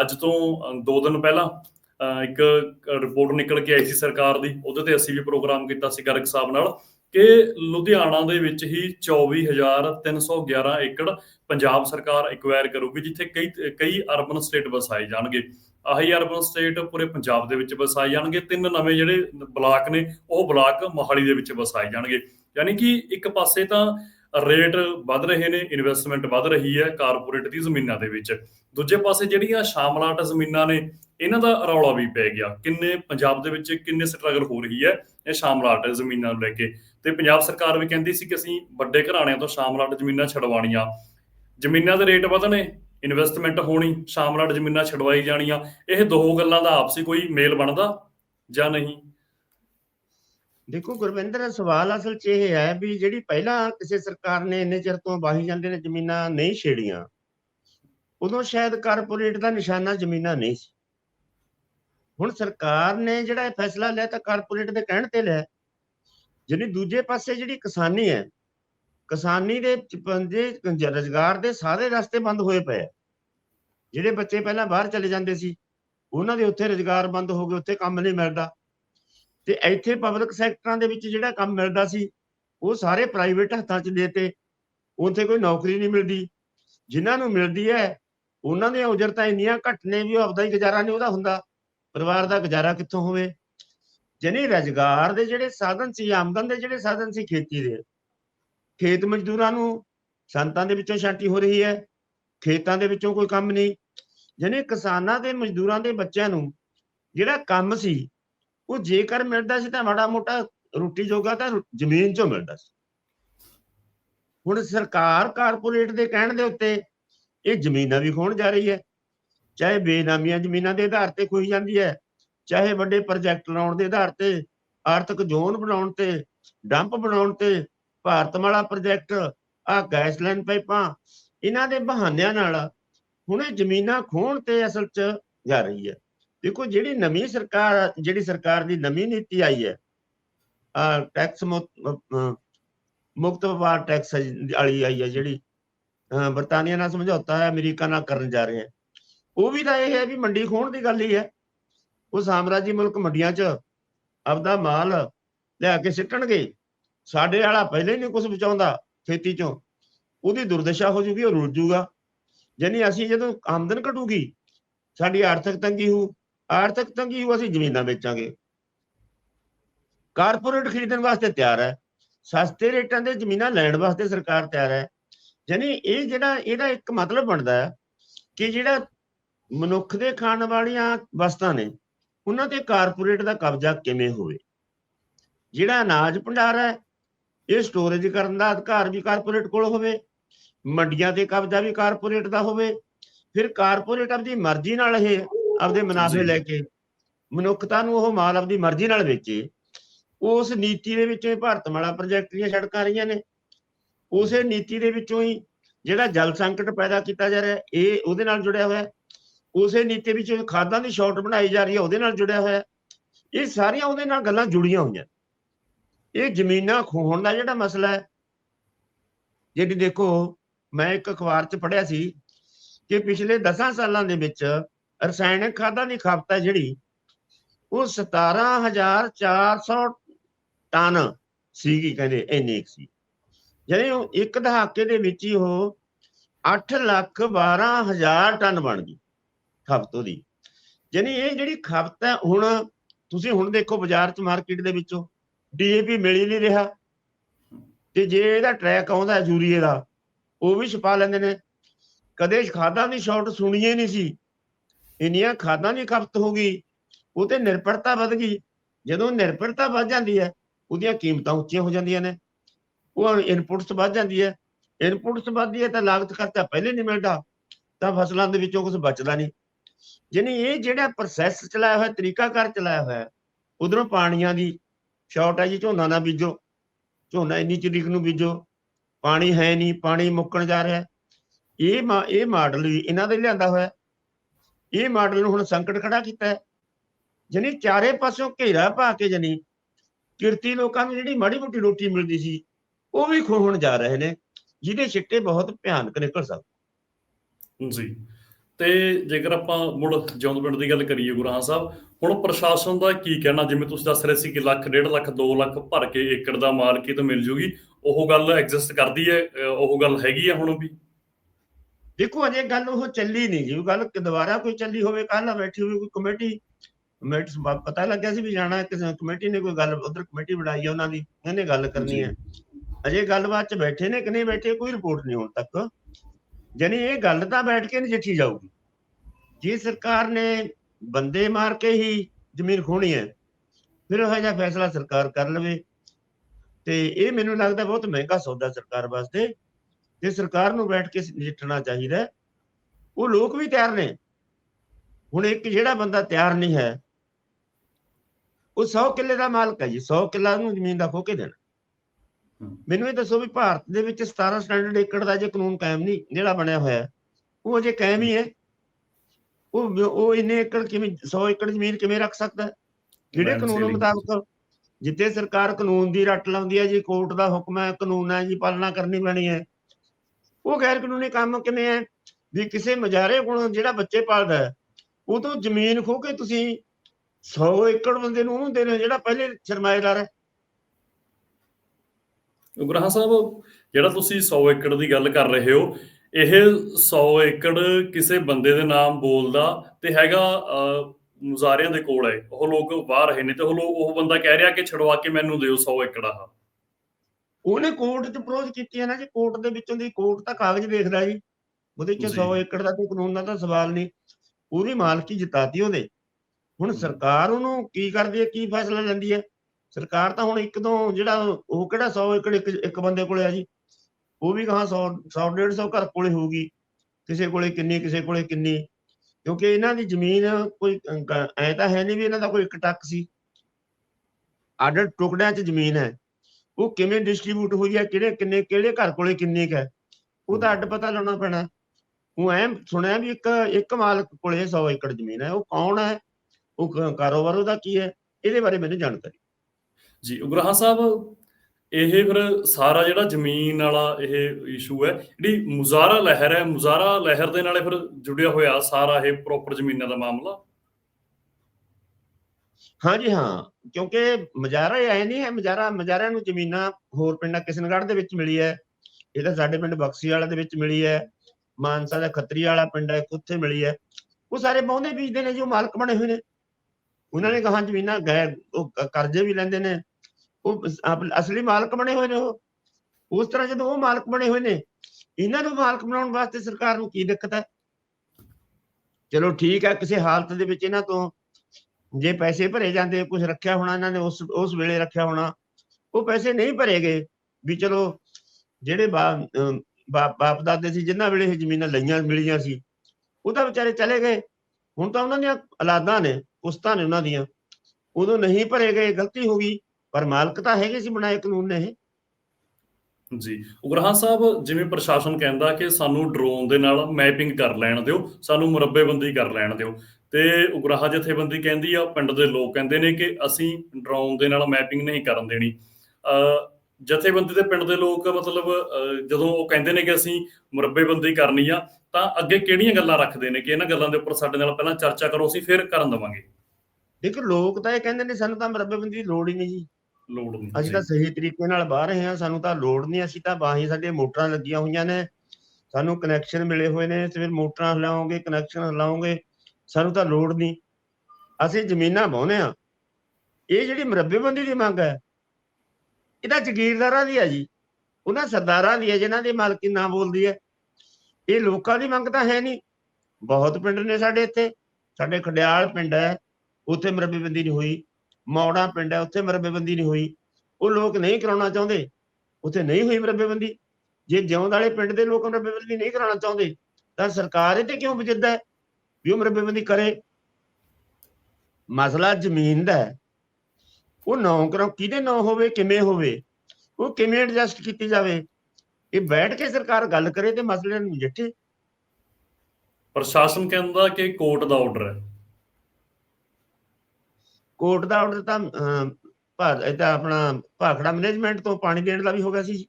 ਅੱਜ ਤੋਂ, ਅਹ, ਦੋ ਦਿਨ ਪਹਿਲਾਂ ਇੱਕ ਰਿਪੋਰਟ ਨਿਕਲ ਕੇ ਆਈ ਸੀ ਸਰਕਾਰ ਦੀ, ਉਹਦੇ ਤੇ ਅਸੀਂ ਵੀ ਪ੍ਰੋਗਰਾਮ ਕੀਤਾ ਸੀ ਗਰਗ ਸਾਹਿਬ ਨਾਲ ਕਿ ਲੁਧਿਆਣਾ ਦੇ ਵਿੱਚ ਹੀ 24311 ਏਕੜ ਪੰਜਾਬ ਸਰਕਾਰ ਐਕਵਾਇਰ ਕਰੂਗੀ, ਜਿੱਥੇ ਕਈ ਕਈ ਅਰਬਨ ਸਟੇਟ ਵਸਾਏ ਜਾਣਗੇ। ਆਹੀ ਅਰਬਨ ਸਟੇਟ ਪੂਰੇ ਪੰਜਾਬ ਦੇ ਵਿੱਚ ਵਸਾਏ ਜਾਣਗੇ, ਤਿੰਨ ਨਵੇਂ ਜਿਹੜੇ ਬਲਾਕ ਨੇ, ਉਹ ਬਲਾਕ ਮੋਹਾਲੀ ਦੇ ਵਿੱਚ ਵਸਾਏ ਜਾਣਗੇ। ਯਾਨੀ ਕਿ ਇੱਕ ਪਾਸੇ ਤਾਂ ਰੇਟ ਵੱਧ ਰਹੇ ਨੇ ਇਨਵੈਸਟਮੈਂਟ ਵੱਧ ਰਹੀ ਹੈ ਕਾਰਪੋਰੇਟ ਦੀ ਜ਼ਮੀਨਾਂ ਦੇ ਵਿੱਚ। ਦੂਜੇ ਪਾਸੇ ਜਿਹੜੀਆਂ ਸ਼ਾਮਲਾਟ ਜ਼ਮੀਨਾਂ ਨੇ, ਇਹਨਾਂ ਦਾ ਰੌਲਾ ਵੀ ਪੈ ਗਿਆ। ਕਿੰਨੇ ਪੰਜਾਬ ਦੇ ਵਿੱਚ ਕਿੰਨੇ ਸਟਰਗਲ ਹੋ ਰਹੀ ਹੈ ਇਹ ਸ਼ਾਮਲਾਟ ਜ਼ਮੀਨਾਂ ਨੂੰ ਲੈ ਕੇ? ਤੇ ਪੰਜਾਬ ਸਰਕਾਰ ਵੀ ਕਹਿੰਦੀ ਸੀ ਕਿ ਅਸੀਂ ਵੱਡੇ ਘਰਾਣਿਆਂ ਤੋਂ ਸ਼ਾਮਲਾਟ ਜ਼ਮੀਨਾਂ ਛਡਵਾਣੀਆਂ ਜ਼ਮੀਨਾਂ ਦੇ ਰੇਟ ਵਧਣੇ ਇਨਵੈਸਟਮੈਂਟ ਹੋਣੀ ਸ਼ਾਮਲਾਟ ਜ਼ਮੀਨਾਂ ਛਡਵਾਈ ਜਾਣੀਆਂ, ਇਹ ਦੋ ਗੱਲਾਂ ਦਾ ਆਪਸੀ ਕੋਈ ਮੇਲ ਬਣਦਾ ਜਾਂ ਨਹੀਂ? ਦੇਖੋ ਗੁਰਵਿੰਦਰ, ਸਵਾਲ ਅਸਲ 'ਚ ਇਹ ਹੈ ਵੀ ਜਿਹੜੀ ਪਹਿਲਾਂ ਕਿਸੇ ਸਰਕਾਰ ਨੇ ਇੰਨੇ ਚਿਰ ਤੋਂ ਵਾਹੀ ਜਾਂਦੇ ਨੇ ਜ਼ਮੀਨਾਂ ਨਹੀਂ ਛੇੜੀਆਂ, ਉਦੋਂ ਸ਼ਾਇਦ ਕਾਰਪੋਰੇਟ ਦਾ ਨਿਸ਼ਾਨਾ ਜ਼ਮੀਨਾਂ ਨਹੀਂ ਸੀ। ਹੁਣ ਸਰਕਾਰ ਨੇ ਜਿਹੜਾ ਇਹ ਫੈਸਲਾ ਲਿਆ ਤਾਂ ਕਾਰਪੋਰੇਟ ਦੇ ਕਹਿਣ ਤੇ ਲਿਆ। ਜਿਹੜੀ ਦੂਜੇ ਪਾਸੇ ਜਿਹੜੀ ਕਿਸਾਨੀ ਹੈ, ਕਿਸਾਨੀ ਦੇ ਚ ਬੰਦੇ ਰੁਜ਼ਗਾਰ ਦੇ ਸਾਰੇ ਰਸਤੇ ਬੰਦ ਹੋਏ ਪਏ ਜਿਹੜੇ ਬੱਚੇ ਪਹਿਲਾਂ ਬਾਹਰ ਚਲੇ ਜਾਂਦੇ ਸੀ, ਉਹਨਾਂ ਦੇ ਉੱਥੇ ਰੁਜ਼ਗਾਰ ਬੰਦ ਹੋ ਗਏ, ਉੱਥੇ ਕੰਮ ਨਹੀਂ ਮਿਲਦਾ। ਤੇ ਇੱਥੇ ਪਬਲਿਕ ਸੈਕਟਰਾਂ ਦੇ ਵਿੱਚ ਜਿਹੜਾ ਕੰਮ ਮਿਲਦਾ ਸੀ, ਉਹ ਸਾਰੇ ਪ੍ਰਾਈਵੇਟ ਹੱਥਾਂ 'ਚ ਦੇਤੇ। ਉੱਥੇ ਕੋਈ ਨੌਕਰੀ ਨਹੀਂ ਮਿਲਦੀ। ਜਿਨ੍ਹਾਂ ਨੂੰ ਮਿਲਦੀ ਹੈ, ਉਹਨਾਂ ਦੀਆਂ ਉਜਰਤਾਂ ਇੰਨੀਆਂ ਘੱਟ ਨੇ ਵੀ ਉਹ ਆਪਦਾ ਹੀ ਗੁਜ਼ਾਰਾ ਨਹੀਂ ਉਹਦਾ ਹੁੰਦਾ। ਪਰਿਵਾਰ ਦਾ ਗੁਜ਼ਾਰਾ ਕਿੱਥੋਂ ਹੋਵੇ? ਜਨੀ ਰੁਜ਼ਗਾਰ ਦੇ ਜਿਹੜੇ ਸਾਧਨ ਸੀ, ਆਮਦਨ ਦੇ ਜਿਹੜੇ ਸਾਧਨ ਸੀ ਖੇਤੀ ਦੇ, ਖੇਤ ਮਜ਼ਦੂਰਾਂ ਨੂੰ ਸੰਤਾਂ ਦੇ ਵਿੱਚੋਂ ਛਾਂਟੀ ਹੋ ਰਹੀ ਹੈ। ਖੇਤਾਂ ਦੇ ਵਿੱਚੋਂ ਕੋਈ ਕੰਮ ਨਹੀਂ। ਜਨੇ ਕਿਸਾਨਾਂ ਦੇ, ਮਜ਼ਦੂਰਾਂ ਦੇ ਬੱਚਿਆਂ ਨੂੰ ਜਿਹੜਾ ਕੰਮ ਸੀ ਉਹ ਜੇਕਰ ਮਿਲਦਾ ਸੀ ਤਾਂ ਮਾੜਾ ਮੋਟਾ ਰੋਟੀ ਜੋਗਾ ਤਾਂ ਜ਼ਮੀਨ ਚੋਂ ਮਿਲਦਾ ਸੀ। ਹੁਣ ਸਰਕਾਰ ਕਾਰਪੋਰੇਟ ਦੇ ਕਹਿਣ ਦੇ ਉੱਤੇ ਇਹ ਜ਼ਮੀਨਾਂ ਵੀ ਖੋਣ ਜਾ ਰਹੀ ਹੈ। ਚਾਹੇ ਬੇਨਾਮੀਆਂ ਜ਼ਮੀਨਾਂ ਦੇ ਆਧਾਰ ਤੇ ਖੋਈ ਜਾਂਦੀ ਹੈ, ਚਾਹੇ ਵੱਡੇ ਪ੍ਰੋਜੈਕਟ ਲਾਉਣ ਦੇ ਆਧਾਰ ਤੇ ਆਰਥਿਕ ਜ਼ੋਨ ਬਣਾਉਣ ਤੇ ਡੰਪ ਬਣਾਉਣ ਤੇ ਭਾਰਤਮਾਲਾ ਪ੍ਰੋਜੈਕਟ ਆ ਗੈਸ ਲਾਈਨ ਪਾਈਪਾਂ ਇਹਨਾਂ ਦੇ ਬਹਾਨਿਆਂ ਨਾਲ ਹੁਣ ਇਹ ਜ਼ਮੀਨਾਂ ਖੋਣ ਤੇ ਅਸਲ 'ਚ ਜਾ ਰਹੀ ਹੈ। ਦੇਖੋ ਜਿਹੜੀ ਨਵੀਂ ਸਰਕਾਰ, ਜਿਹੜੀ ਸਰਕਾਰ ਦੀ ਨਵੀਂ ਨੀਤੀ ਆਈ ਹੈ ਆ ਟੈਕਸ ਮੁਕਤ ਵਪਾਰ ਟੈਕਸ ਵਾਲੀ ਆਈ ਹੈ ਜਿਹੜੀ ਬਰਤਾਨੀਆ ਨਾਲ ਸਮਝੌਤਾ ਹੈ ਅਮਰੀਕਾ ਨਾਲ ਕਰਨ ਜਾ ਰਹੇ ਹੈ। ਉਹ ਵੀ ਤਾਂ ਇਹ ਹੈ ਵੀ ਮੰਡੀ ਖੋਣ ਦੀ ਗੱਲ ਹੀ ਹੈ। ਉਹ ਸਾਮਰਾਜੀ ਮੁਲਕ ਮੰਡੀਆਂ 'ਚ ਆਪਦਾ ਮਾਲ ਲਿਆ ਕੇ ਸਿੱਟਣਗੇ। ਸਾਡੇ ਵਾਲਾ ਪਹਿਲੇ ਹੀ ਨਹੀਂ ਕੁਝ ਬਚਾਉਂਦਾ ਖੇਤੀ 'ਚੋਂ। ਉਹਦੀ ਦੁਰਦਸ਼ਾ ਹੋ ਜੂਗੀ, ਉਹ ਰੁੜ ਜੂਗਾ। ਯਾਨੀ ਅਸੀਂ ਜਦੋਂ ਆਮਦਨ ਘਟੂਗੀ, ਸਾਡੀ ਆਰਥਿਕ ਤੰਗੀ ਹੋ ਆਰਥਿਕ ਤੰਗੀ ਹੋ ਅਸੀਂ ਜ਼ਮੀਨਾਂ ਵੇਚਾਂਗੇ। ਕਾਰਪੋਰੇਟ ਖਰੀਦਣ ਵਾਸਤੇ ਤਿਆਰ ਹੈ। ਸਸਤੇ ਰੇਟਾਂ ਦੇ ਜ਼ਮੀਨਾਂ ਲੈਣ ਵਾਸਤੇ ਸਰਕਾਰ ਤਿਆਰ ਹੈ। ਯਾਨੀ ਇਹ ਜਿਹੜਾ, ਇਹਦਾ ਇੱਕ ਮਤਲਬ ਬਣਦਾ ਹੈ ਕਿ ਜਿਹੜਾ ਮਨੁੱਖ ਦੇ ਖਾਣ ਵਾਲੀਆਂ ਵਸਤਾਂ ਨੇ, ਉਹਨਾਂ ਤੇ ਕਾਰਪੋਰੇਟ ਦਾ ਕਬਜ਼ਾ ਕਿਵੇਂ ਹੋਵੇ? ਜਿਹੜਾ ਅਨਾਜ ਭੰਡਾਰ ਹੈ, ਇਹ ਸਟੋਰੇਜ ਕਰਨ ਦਾ ਅਧਿਕਾਰ ਵੀ ਕਾਰਪੋਰੇਟ ਕੋਲ ਹੋਵੇ, ਮੰਡੀਆਂ ਤੇ ਕਬਜ਼ਾ ਵੀ ਕਾਰਪੋਰੇਟ ਦਾ ਹੋਵੇ, ਫਿਰ ਕਾਰਪੋਰੇਟ ਆਪਦੀ ਮਰਜ਼ੀ ਨਾਲ ਇਹ ਆਪਦੇ ਮੁਨਾਫੇ। ਲੈ ਕੇ ਮਨੁੱਖਤਾ ਨੂੰ ਉਹ ਮਾਲ ਆਪਦੀ ਮਰਜ਼ੀ ਨਾਲ ਵੇਚੇ ਉਸ ਨੀਤੀ ਦੇ ਵਿੱਚੋਂ ਹੀ ਭਾਰਤਮਾਲਾ ਪ੍ਰੋਜੈਕਟ ਦੀਆਂ ਸੜਕਾਂ ਰਹੀਆਂ ਨੇ ਉਸੇ ਨੀਤੀ ਦੇ ਵਿੱਚੋਂ ਹੀ ਜਿਹੜਾ ਜਲ ਸੰਕਟ ਪੈਦਾ ਕੀਤਾ ਜਾ ਰਿਹਾ ਇਹ ਉਹਦੇ ਨਾਲ ਜੁੜਿਆ ਹੋਇਆ। ਉਸੇ ਨੀਤੀ ਵਿੱਚ ਖਾਦਾਂ ਦੀ ਸ਼ਾਰਟ ਬਣਾਈ ਜਾ ਰਹੀ ਹੈ ਉਹਦੇ ਨਾਲ ਜੁੜਿਆ ਹੋਇਆ। ਇਹ ਸਾਰੀਆਂ ਉਹਦੇ ਨਾਲ ਗੱਲਾਂ ਜੁੜੀਆਂ ਹੋਈਆਂ ਇਹ ਜ਼ਮੀਨਾਂ ਖੋਹਣ ਦਾ ਜਿਹੜਾ ਮਸਲਾ ਹੈ ਜਿਹੜੀ ਦੇਖੋ ਮੈਂ ਇੱਕ ਅਖਬਾਰ 'ਚ ਪੜ੍ਹਿਆ ਸੀ ਕਿ ਪਿਛਲੇ 10 ਸਾਲਾਂ ਦੇ ਵਿੱਚ ਰਸਾਇਣਿਕ ਖਾਦਾਂ ਦੀ ਖਪਤ ਹੈ ਜਿਹੜੀ, ਉਹ 17400 ਟਨ ਸੀਗੀ, ਕਹਿੰਦੇ ਇੰਨੀ ਸੀ। ਜਿਹੜੇ ਇੱਕ ਦਹਾਕੇ ਦੇ ਵਿੱਚ ਹੀ ਉਹ 8 ਲੱਖ 12 ਟਨ ਬਣ ਗਈ ਖਪਤ ਉਹਦੀ ਯਾਨੀ ਇਹ ਜਿਹੜੀ ਖਪਤ ਹੈ ਹੁਣ, ਤੁਸੀਂ ਹੁਣ ਦੇਖੋ ਬਾਜ਼ਾਰ 'ਚ ਮਾਰਕੀਟ ਦੇ ਵਿੱਚੋਂ ਡੀਏਪੀ ਮਿਲ ਹੀ ਨਹੀਂ ਰਿਹਾ। ਤੇ ਜੇ ਇਹਦਾ ਟਰੈਕ ਆਉਂਦਾ ਯੂਰੀਏ ਦਾ, ਉਹ ਵੀ ਛਪਾ ਲੈਂਦੇ ਨੇ। ਕਦੇ ਖਾਦਾਂ ਦੀ ਸ਼ਾਰਟ ਸੁਣੀਏ ਨਹੀਂ ਸੀ। ਇੰਨੀਆਂ ਖਾਦਾਂ ਦੀ ਖਪਤ ਹੋ ਗਈ ਉਹ ਤੇ ਨਿਰਭਰਤਾ ਵੱਧ ਗਈ। ਜਦੋਂ ਨਿਰਭਰਤਾ ਵੱਧ ਜਾਂਦੀ ਹੈ, ਉਹਦੀਆਂ ਕੀਮਤਾਂ ਉੱਚੀਆਂ ਹੋ ਜਾਂਦੀਆਂ ਨੇ। ਉਹ ਇਨਪੁਟਸ ਵੱਧ ਜਾਂਦੀ ਹੈ। ਇਨਪੁਟਸ ਵੱਧਦੀ ਹੈ ਤਾਂ ਲਾਗਤ ਖਰਚਾ ਪਹਿਲੇ ਨਹੀਂ ਮਿਲਦਾ, ਤਾਂ ਫਸਲਾਂ ਦੇ ਵਿੱਚੋਂ ਕੁਝ ਬਚਦਾ ਨਹੀਂ। ਯਾਨੀ ਇਹ ਜਿਹੜਾ ਪ੍ਰੋਸੈਸ ਚਲਾਇਆ ਹੋਇਆ, ਤਰੀਕਾਕਾਰ ਚਲਾਇਆ ਹੋਇਆ, ਉਧਰੋਂ ਪਾਣੀਆਂ ਦੀ ਸ਼ਾਰਟ ਹੈ ਜੀ, ਝੋਨਾ ਨਾ ਬੀਜੋ। ਝੋਨਾ ਇੰਨੀ ਤਰੀਕ ਨੂੰ ਬੀਜੋ। ਪਾਣੀ ਹੈ ਨਹੀਂ, ਪਾਣੀ ਮੁੱਕਣ ਜਾ ਰਿਹਾ। ਇਹ ਮਾ- ਇਹ ਮਾਡਲ ਵੀ ਇਹਨਾਂ ਦੇ ਲਿਆਂਦਾ ਹੋਇਆ। ਇਹ ਮਾਡਲ ਨੂੰ ਹੁਣ ਸੰਕਟ ਖੜਾ ਕੀਤਾ ਹੈ। ਯਾਨੀ ਚਾਰੇ ਪਾਸਿਓਂ ਘੇਰਾ ਪਾ ਕੇ ਜਾਨੀ ਕਿਰਤੀ ਲੋਕਾਂ ਨੂੰ ਜਿਹੜੀ ਮਾੜੀ ਮੋਟੀ ਰੋਟੀ ਮਿਲਦੀ ਸੀ, ਉਹ ਵੀ ਖੋਹਣ ਜਾ ਰਹੇ ਨੇ, ਜਿਹਦੇ ਛਿੱਟੇ ਬਹੁਤ ਭਿਆਨਕ ਨਿਕਲ ਸਕਦੇ। ਜੀ। ਤੇ ਜੇਕਰ ਆਪਾਂ ਮੁੜ ਜਿਉਂਦ ਪਿੰਡ ਦੀ ਗੱਲ ਕਰੀਏ ਗੁਰਾਂ ਸਾਹਿਬ, ਹੁਣ ਪ੍ਰਸ਼ਾਸਨ ਦਾ ਕੀ ਕਹਿਣਾ? ਜਿਵੇਂ ਤੁਸੀਂ ਦੱਸ ਰਹੇ ਸੀ ਕਿ ਲੱਖ, ਡੇਢ ਲੱਖ 2 ਲੱਖ ਭਰ ਕੇ ਏਕੜ ਦਾ ਮਾਲਕੀ ਤਾਂ ਮਿਲ ਜੂਗੀ, ਉਹ ਗੱਲ ਐਗਜ਼ਿਸਟ ਕਰਦੀ ਹੈ ਉਹ ਗੱਲ ਹੈਗੀ ਹੈ ਹੁਣ ਵੀ? ਦੇਖੋ ਅਜੇ ਗੱਲ ਉਹ ਚੱਲੀ ਨਹੀਂ ਜੀ ਉਹ ਗੱਲ ਕਿ ਦੁਬਾਰਾ ਕੋਈ ਚੱਲੀ ਹੋਵੇ ਕੱਲ ਬੈਠੀ ਹੋਈ ਕੋਈ ਕਮੇਟੀ। ਕਮੇਟੀ ਪਤਾ ਲੱਗਿਆ ਸੀ ਵੀ ਜਾਣਾ ਕਿਸੇ ਕਮੇਟੀ ਨੇ ਕੋਈ ਗੱਲ ਉਧਰ ਕਮੇਟੀ ਬਣਾਈ ਹੈ ਉਹਨਾਂ ਦੀ ਇਹਨੇ ਗੱਲ ਕਰਨੀ ਹੈ। ਅਜੇ ਗੱਲਬਾਤ ਚ ਬੈਠੇ ਨੇ ਕਿ ਨਹੀਂ ਬੈਠੇ ਕੋਈ ਰਿਪੋਰਟ ਨਹੀਂ ਹੁਣ ਤੱਕ। ਜਾਨੀ ਇਹ ਗੱਲ ਤਾਂ ਬੈਠ ਕੇ ਨਜਿੱਠੀ ਜਾਊਗੀ। ਜੇ ਸਰਕਾਰ ਨੇ ਬੰਦੇ ਮਾਰ ਕੇ ਹੀ ਜ਼ਮੀਨ ਖੋਣੀ ਹੈ ਫਿਰ ਉਹ ਜਿਹਾ ਫੈਸਲਾ ਸਰਕਾਰ ਕਰ ਲਵੇ। ਤੇ ਇਹ ਮੈਨੂੰ ਲੱਗਦਾ ਬਹੁਤ ਮਹਿੰਗਾ ਸੌਦਾ ਸਰਕਾਰ ਵਾਸਤੇ। ਤੇ ਸਰਕਾਰ ਨੂੰ ਬੈਠ ਕੇ ਨਜਿੱਠਣਾ ਚਾਹੀਦਾ। ਉਹ ਲੋਕ ਵੀ ਤਿਆਰ ਨੇ ਹੁਣ ਇੱਕ ਜਿਹੜਾ ਬੰਦਾ ਤਿਆਰ ਨਹੀਂ ਹੈ ਉਹ 100 ਕਿੱਲੇ ਦਾ ਮਾਲਕ ਹੈ ਜੀ 100 ਕਿੱਲਾ ਨੂੰ ਜ਼ਮੀਨ ਦਾ ਖੋ ਕੇ ਦੇਣਾ। ਮੈਨੂੰ ਇਹ ਦੱਸੋ ਵੀ ਭਾਰਤ ਦੇ ਵਿੱਚ 17 ਸਟੈਂਡਰਡ ਏਕੜ ਦਾ ਜੇ ਕਾਨੂੰਨ ਕਾਇਮ ਨਹੀਂ ਜਿਹੜਾ ਬਣਿਆ ਹੋਇਆ ਉਹ ਅਜੇ ਕਾਇਮ ਹੀ ਹੈ ਉਹ ਉਹ ਇੰਨੇ ਏਕੜ ਕਿਵੇਂ 100 ਏਕੜ ਜ਼ਮੀਨ ਕਿਵੇਂ ਰੱਖ ਸਕਦਾ? ਜਿਹੜੇ ਕਾਨੂੰਨ। ਮੁਤਾਬਕ ਜਿੱਥੇ ਸਰਕਾਰ ਕਾਨੂੰਨ ਦੀ ਰੱਟ ਲਾਉਂਦੀ ਹੈ ਜੀ ਕੋਰਟ ਦਾ ਹੁਕਮ ਹੈ ਕਾਨੂੰਨ ਹੈ ਜੀ ਪਾਲਣਾ ਕਰਨੀ ਪੈਣੀ ਹੈ ਉਹ ਗੈਰ ਕਾਨੂੰਨੀ ਕੰਮ ਕਿਵੇਂ ਹੈ ਵੀ ਕਿਸੇ ਮਜਾਰੇ ਕੋਲ ਜਿਹੜਾ ਬੱਚੇ ਪਾਲਦਾ ਹੈ ਉਹ ਤੋਂ ਜ਼ਮੀਨ ਖੋ ਕੇ ਤੁਸੀਂ 100 ਏਕੜ ਬੰਦੇ ਨੂੰ ਉਹਨੂੰ ਦੇਣੇ ਜਿਹੜਾ ਪਹਿਲੇ ਸਰਮਾਏਦਾਰ ਹੈ। ਗੁਰਾਂ ਸਾਹਿਬ ਜਿਹੜਾ ਤੁਸੀਂ 100 ਏਕੜ ਦੀ ਗੱਲ ਕਰ ਰਹੇ ਹੋ ਇਹ 100 ਏਕੜ ਕਿਸੇ ਬੰਦੇ ਦੇ ਨਾਮ ਬੋਲਦਾ ਤੇ ਹੈਗਾ ਅਹ, ਮੁਜ਼ਾਰਿਆਂ ਦੇ ਕੋਲ ਹੈ। ਉਹ ਲੋਕ ਵਾਹ ਰਹੇ ਨੇ ਤੇ ਉਹ ਲੋਕ ਉਹ ਬੰਦਾ ਕਹਿ ਰਿਹਾ ਕਿ ਛਡਵਾ ਕੇ ਮੈਨੂੰ ਦਿਓ 100 ਏਕੜ ਆ ਉਹਨੇ ਕੋਰਟ 'ਚ ਅਪਰੋਚ ਕੀਤੀ ਹੈ ਨਾ ਜੀ ਕੋਰਟ ਦੇ ਵਿੱਚੋਂ ਦੀ ਕੋਰਟ ਤਾਂ ਕਾਗਜ਼ ਦੇਖਦਾ ਜੀ। ਉਹਦੇ 'ਚ ਜੀ। 100 ਏਕੜ ਦਾ ਕੋਈ ਕਾਨੂੰਨ ਦਾ ਤਾਂ ਸਵਾਲ ਨਹੀਂ। ਉਹਦੀ ਮਾਲਕੀ ਜਿਤਾਤੀ ਉਹਦੇ। ਹੁਣ। ਸਰਕਾਰ ਉਹਨੂੰ ਕੀ ਕਰਦੀ ਹੈ ਕੀ ਫੈਸਲਾ ਲੈਂਦੀ ਹੈ? ਸਰਕਾਰ ਤਾਂ ਹੁਣ ਇੱਕ ਤੋਂ ਜਿਹੜਾ ਉਹ ਕਿਹੜਾ 100 ਏਕੜ ਇੱਕ ਬੰਦੇ ਕੋਲੇ ਆ ਜੀ ਉਹ ਵੀ ਕਹਾਂ 100 100 150 ਘਰ ਕੋਲੇ ਹੋਊਗੀ। ਕਿਸੇ ਕੋਲੇ ਕਿੰਨੀ ਕਿਸੇ ਕੋਲੇ ਕਿੰਨੀ। ਕਿਉਂਕਿ ਇਹਨਾਂ ਦੀ ਜ਼ਮੀਨ ਕੋਈ ਐ ਤਾਂ ਹੈ ਨਹੀਂ ਵੀ ਇਹਨਾਂ ਦਾ ਕੋਈ ਇੱਕ ਟੱਕ ਸੀ। ਅੱਡ ਟੁਕੜਿਆਂ 'ਚ ਜ਼ਮੀਨ ਹੈ। ਉਹ ਕਿਵੇਂ ਡਿਸਟ੍ਰੀਬਿਊਟ ਹੋਈ ਹੈ ਕਿਹੜੇ ਕਿੰਨੇ ਕਿਹੜੇ ਘਰ ਕੋਲੇ ਕਿੰਨੀ ਹੈ? ਉਹ ਤਾਂ ਅੱਡ ਪਤਾ ਲਾਉਣਾ ਪੈਣਾ। ਉਹ ਐ ਸੁਣਿਆ ਵੀ ਇੱਕ ਇੱਕ ਮਾਲਕ ਕੋਲੇ 100 ਏਕੜ ਜ਼ਮੀਨ ਹੈ ਉਹ ਕੌਣ ਹੈ? ਉਹ ਕਾਰੋਬਾਰ ਉਹਦਾ ਕੀ ਹੈ? ਇਹਦੇ ਬਾਰੇ ਮੈਨੂੰ ਜਾਣਕਾਰੀ। ਜੀ ਉਗਰਾਹ ਸਾਹਿਬ ਇਹ ਫਿਰ ਸਾਰਾ ਜਿਹੜਾ ਜ਼ਮੀਨ ਵਾਲਾ ਇਹ ਇਸ਼ੂ ਹੈ ਜਿਹੜੀ ਮੁਜ਼ਾਰਾ ਲਹਿਰ ਹੈ ਮੁਜ਼ਾਰਾ ਲਹਿਰ ਦੇ ਨਾਲੇ ਫਿਰ ਜੁੜਿਆ ਹੋਇਆ ਸਾਰਾ ਇਹ ਪ੍ਰੋਪਰ ਜ਼ਮੀਨਾਂ ਦਾ ਮਾਮਲਾ। ਹਾਂਜੀ ਹਾਂ, ਕਿਉਂਕਿ ਮਜਾਰਾ ਐ ਨਹੀਂ ਹੈ ਮਜਾਰਾ ਮਜਾਰਿਆਂ ਨੂੰ ਜ਼ਮੀਨਾਂ ਹੋਰ ਪਿੰਡਾਂ ਕਿਸ਼ਨਗੜ੍ਹ ਦੇ ਵਿੱਚ ਮਿਲੀ ਹੈ, ਇਹ ਤਾਂ ਸਾਡੇ ਪਿੰਡ ਬਕਸੀ ਵਾਲਾ ਦੇ ਵਿੱਚ ਮਿਲੀ ਹੈ, ਮਾਨਸਾ ਦਾ ਖੱਤਰੀ ਵਾਲਾ ਪਿੰਡ ਹੈ ਉੱਥੇ ਮਿਲੀ ਹੈ, ਉਹ ਸਾਰੇ ਬਹੁੰਦੇ ਬੀਜਦੇ ਨੇ ਜੋ ਮਾਲਕ ਬਣੇ ਹੋਏ ਨੇ। ਉਹਨਾਂ ਨੇ ਕਹਾਂ ਜ਼ਮੀਨਾਂ ਗਏ, ਉਹ ਕਰਜ਼ੇ ਵੀ ਲੈਂਦੇ ਨੇ, ਉਹ ਅਸਲੀ ਮਾਲਕ ਬਣੇ ਹੋਏ ਨੇ ਉਹ। ਉਸ ਤਰ੍ਹਾਂ ਜਦੋਂ ਉਹ ਮਾਲਕ ਬਣੇ ਹੋਏ ਨੇ, ਇਹਨਾਂ ਨੂੰ ਮਾਲਕ ਬਣਾਉਣ ਵਾਸਤੇ ਸਰਕਾਰ ਨੂੰ ਕੀ ਦਿੱਕਤ ਹੈ? ਚਲੋ ਠੀਕ ਹੈ, ਕਿਸੇ ਹਾਲਤ ਦੇ ਵਿੱਚ ਇਹਨਾਂ ਤੋਂ ਜੇ ਪੈਸੇ ਭਰੇ ਜਾਂਦੇ ਕੁਝ ਰੱਖਿਆ ਹੋਣਾ ਇਹਨਾਂ ਨੇ, ਉਸ ਉਸ ਵੇਲੇ ਰੱਖਿਆ ਹੋਣਾ, ਉਹ ਪੈਸੇ ਨਹੀਂ ਭਰੇ ਗਏ। ਵੀ ਚਲੋ, ਜਿਹੜੇ ਬਾਪ ਦਾਦੇ ਸੀ ਜਿਨ੍ਹਾਂ ਵੇਲੇ ਇਹ ਜ਼ਮੀਨਾਂ ਲਈਆਂ, ਮਿਲੀਆਂ ਸੀ, ਉਹ ਤਾਂ ਵਿਚਾਰੇ ਚਲੇ ਗਏ। ਹੁਣ ਤਾਂ ਉਹਨਾਂ ਦੀਆਂ ਔਲਾਦਾਂ ਨੇ ਉਸਤਾਂ ਨੇ ਉਹਨਾਂ ਦੀਆਂ। ਉਦੋਂ ਨਹੀਂ ਭਰੇ ਗਏ, ਗਲਤੀ ਹੋ ਗਈ, ਪਰ ਮਾਲਕ ਤਾਂ ਹੈਗੇ ਸੀ ਬਣਾਏ ਕਾਨੂੰਨ ਨੇ ਇਹ। ਜੀ। ਉਗਰਾਹ ਸਾਹਿਬ, ਜਿਵੇਂ ਪ੍ਰਸ਼ਾਸਨ ਕਹਿੰਦਾ ਕਿ ਸਾਨੂੰ ਡਰੋਨ ਦੇ ਨਾਲ ਮੈਪਿੰਗ ਕਰ ਲੈਣ ਦਿਓ, ਸਾਨੂੰ ਮੁਰੱਬੇਬੰਦੀ ਕਰ ਲੈਣ ਦਿਓ। ਤੇ ਉਗਰਾਹ ਜਥੇਬੰਦੀ ਕਹਿੰਦੀ ਆ ਪਿੰਡ ਦੇ ਲੋਕ ਕਹਿੰਦੇ ਨੇ ਕਿ ਅਸੀਂ ਡਰੋਨ ਦੇ ਨਾਲ ਮੈਪਿੰਗ ਨਹੀਂ ਕਰਨ ਦੇਣੀ। ਅ ਜਥੇਬੰਦੀ ਦੇ ਪਿੰਡ ਦੇ ਲੋਕ ਮਤਲਬ ਜਦੋਂ ਉਹ ਕਹਿੰਦੇ ਨੇ ਕਿ ਅਸੀਂ ਮੁਰੱਬੇਬੰਦੀ ਕਰਨੀ ਆ ਤਾਂ ਅੱਗੇ ਕਿਹੜੀਆਂ ਗੱਲਾਂ ਰੱਖਦੇ ਨੇ ਕਿ ਇਹਨਾਂ ਗੱਲਾਂ ਦੇ ਉੱਪਰ ਸਾਡੇ ਨਾਲ ਪਹਿਲਾਂ ਚਰਚਾ ਕਰੋ ਅਸੀਂ ਫਿਰ ਕਰਨ ਦੇਵਾਂਗੇ। ਇੱਕ ਲੋਕ ਤਾਂ ਇਹ ਕਹਿੰਦੇ ਨੇ ਸਾਨੂੰ ਤਾਂ ਮਰੱਬੇਬੰਦੀ ਦੀ ਲੋੜ ਹੀ ਨਹੀਂ ਜੀ। ਲੋੜ ਨਹੀਂ ਅਸੀਂ ਤਾਂ ਸਹੀ ਤਰੀਕੇ ਨਾਲ ਬਾਹ ਰਹੇ ਹਾਂ ਸਾਨੂੰ ਤਾਂ ਲੋੜ ਨਹੀਂ ਅਸੀਂ ਤਾਂ ਬਾਹੀਂ ਸਾਡੇ ਮੋਟਰਾਂ ਲੱਗੀਆਂ ਹੋਈਆਂ ਨੇ। ਸਾਨੂੰ ਕਨੈਕਸ਼ਨ ਮਿਲੇ ਹੋਏ ਨੇ ਤੇ ਫਿਰ ਮੋਟਰਾਂ ਹਿਲਾਉਂਗੇ ਕਨੈਕਸ਼ਨ ਹਿਲਾਉਂਗੇ ਸਾਨੂੰ ਤਾਂ ਲੋੜ ਨਹੀਂ। ਅਸੀਂ ਜ਼ਮੀਨਾਂ ਵਾਹੁੰਦੇ ਆ ਇਹ ਜਿਹੜੀ ਮਰੱਬੇਬੰਦੀ ਦੀ ਮੰਗ ਹੈ, ਇਹ ਤਾਂ ਜ਼ਗੀਰਦਾਰਾਂ ਦੀ ਹੈ ਜੀ। ਉਹਨਾਂ ਸਰਦਾਰਾਂ ਦੀ ਹੈ, ਜਿਨ੍ਹਾਂ ਦੀ ਮਾਲਕੀ ਨਾ ਬੋਲਦੀ ਹੈ। ਇਹ ਲੋਕਾਂ ਦੀ ਮੰਗ ਤਾਂ ਹੈ ਨਹੀਂ। ਬਹੁਤ ਪਿੰਡ ਨੇ ਸਾਡੇ ਇੱਥੇ। ਸਾਡੇ ਖਡਿਆਲ ਪਿੰਡ ਹੈ, ਉੱਥੇ ਮਰੱਬੇਬੰਦੀ ਨਹੀਂ ਹੋਈ। ਮੌੜਾ ਪਿੰਡ ਹੈ, ਉੱਥੇ ਮਰੱਬੇਬੰਦੀ ਨਹੀਂ ਹੋਈ। ਉਹ ਲੋਕ ਨਹੀਂ ਕਰਾਉਣਾ ਚਾਹੁੰਦੇ। ਉੱਥੇ ਨਹੀਂ ਹੋਈ ਮਰੱਬੇਬੰਦੀ। ਜੇ ਜਿਉਂਦ ਵਾਲੇ ਪਿੰਡ ਦੇ ਲੋਕ ਮਰੱਬੇਬੰਦੀ ਨਹੀਂ ਕਰਾਉਣਾ ਚਾਹੁੰਦੇ, ਤਾਂ ਸਰਕਾਰ ਇਹ ਤੇ ਕਿਉਂ ਵਜਦਾ ਹੈ? ਵੀ ਉਹ ਮਰੱਬੇਬੰਦੀ ਕਰੇ। ਮਸਲਾ ਜ਼ਮੀਨ ਦਾ ਹੈ। ਉਹ ਨਾਂ ਕਰੋ ਕਿਹਦੇ ਨਾਂ ਹੋਵੇ ਕਿਵੇਂ ਹੋਵੇ ਉਹ ਕਿਵੇਂ ਐਡਜਸਟ ਕੀਤੀ ਜਾਵੇ? ਇਹ ਬੈਠ ਕੇ ਸਰਕਾਰ ਗੱਲ ਕਰੇ ਤੇ ਮਸਲੇ ਨੂੰ ਨਜਿੱਠੇ। ਪ੍ਰਸ਼ਾਸਨ ਕਹਿੰਦਾ ਕਿ ਕੋਰਟ ਦਾ ਆਰਡਰ ਹੈ। ਕੋਰਟ ਦਾ ਆਰਡਰ ਤਾਂ ਅਹ, ਭਾ ਇਹਦਾ ਆਪਣਾ ਭਾਖੜਾ ਮੈਨੇਜਮੈਂਟ ਤੋਂ ਪਾਣੀ ਦੇਣ ਦਾ ਵੀ ਹੋ ਗਿਆ ਸੀ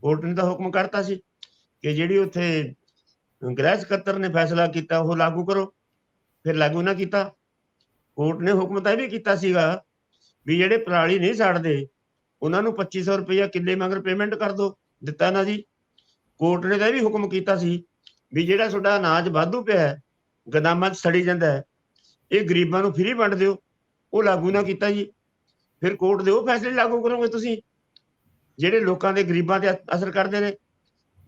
ਕੋਰਟ ਨੇ ਤਾਂ ਹੁਕਮ ਕਰਤਾ ਸੀ ਕਿ ਜਿਹੜੀ ਉੱਥੇ ਗ੍ਰਹਿ ਸਕੱਤਰ ਨੇ ਫੈਸਲਾ ਕੀਤਾ, ਉਹ ਲਾਗੂ ਕਰੋ। ਫਿਰ ਲਾਗੂ ਨਾ ਕੀਤਾ। ਕੋਰਟ ਨੇ ਹੁਕਮ ਤਾਂ ਇਹ ਵੀ ਕੀਤਾ ਸੀਗਾ ਵੀ ਜਿਹੜੇ ਪਰਾਲੀ ਨਹੀਂ ਸਾੜਦੇ, ਉਹਨਾਂ ਨੂੰ 2500 ਰੁਪਇਆ ਕਿੱਲੇ ਮਗਰ ਪੇਮੈਂਟ ਕਰ ਦਿਓ। ਦਿੱਤਾ ਨਾ ਜੀ। ਕੋਰਟ ਨੇ ਤਾਂ ਇਹ ਵੀ ਹੁਕਮ ਕੀਤਾ ਸੀ ਵੀ ਜਿਹੜਾ ਤੁਹਾਡਾ ਅਨਾਜ ਵਾਧੂ ਪਿਆ ਹੈ, ਗਦਾਮਾਂ 'ਚ ਸੜੀ ਜਾਂਦਾ ਹੈ, ਇਹ ਗਰੀਬਾਂ ਨੂੰ ਫ੍ਰੀ ਵੰਡ ਦਿਓ। ਉਹ ਲਾਗੂ ਨਾ ਕੀਤਾ ਜੀ। ਫਿਰ ਕੋਰਟ ਦੇ ਉਹ ਫੈਸਲੇ ਲਾਗੂ ਕਰੋਗੇ ਤੁਸੀਂ। ਜਿਹੜੇ ਲੋਕਾਂ ਦੇ ਗਰੀਬਾਂ ਤੇ ਅਸਰ ਕਰਦੇ ਨੇ।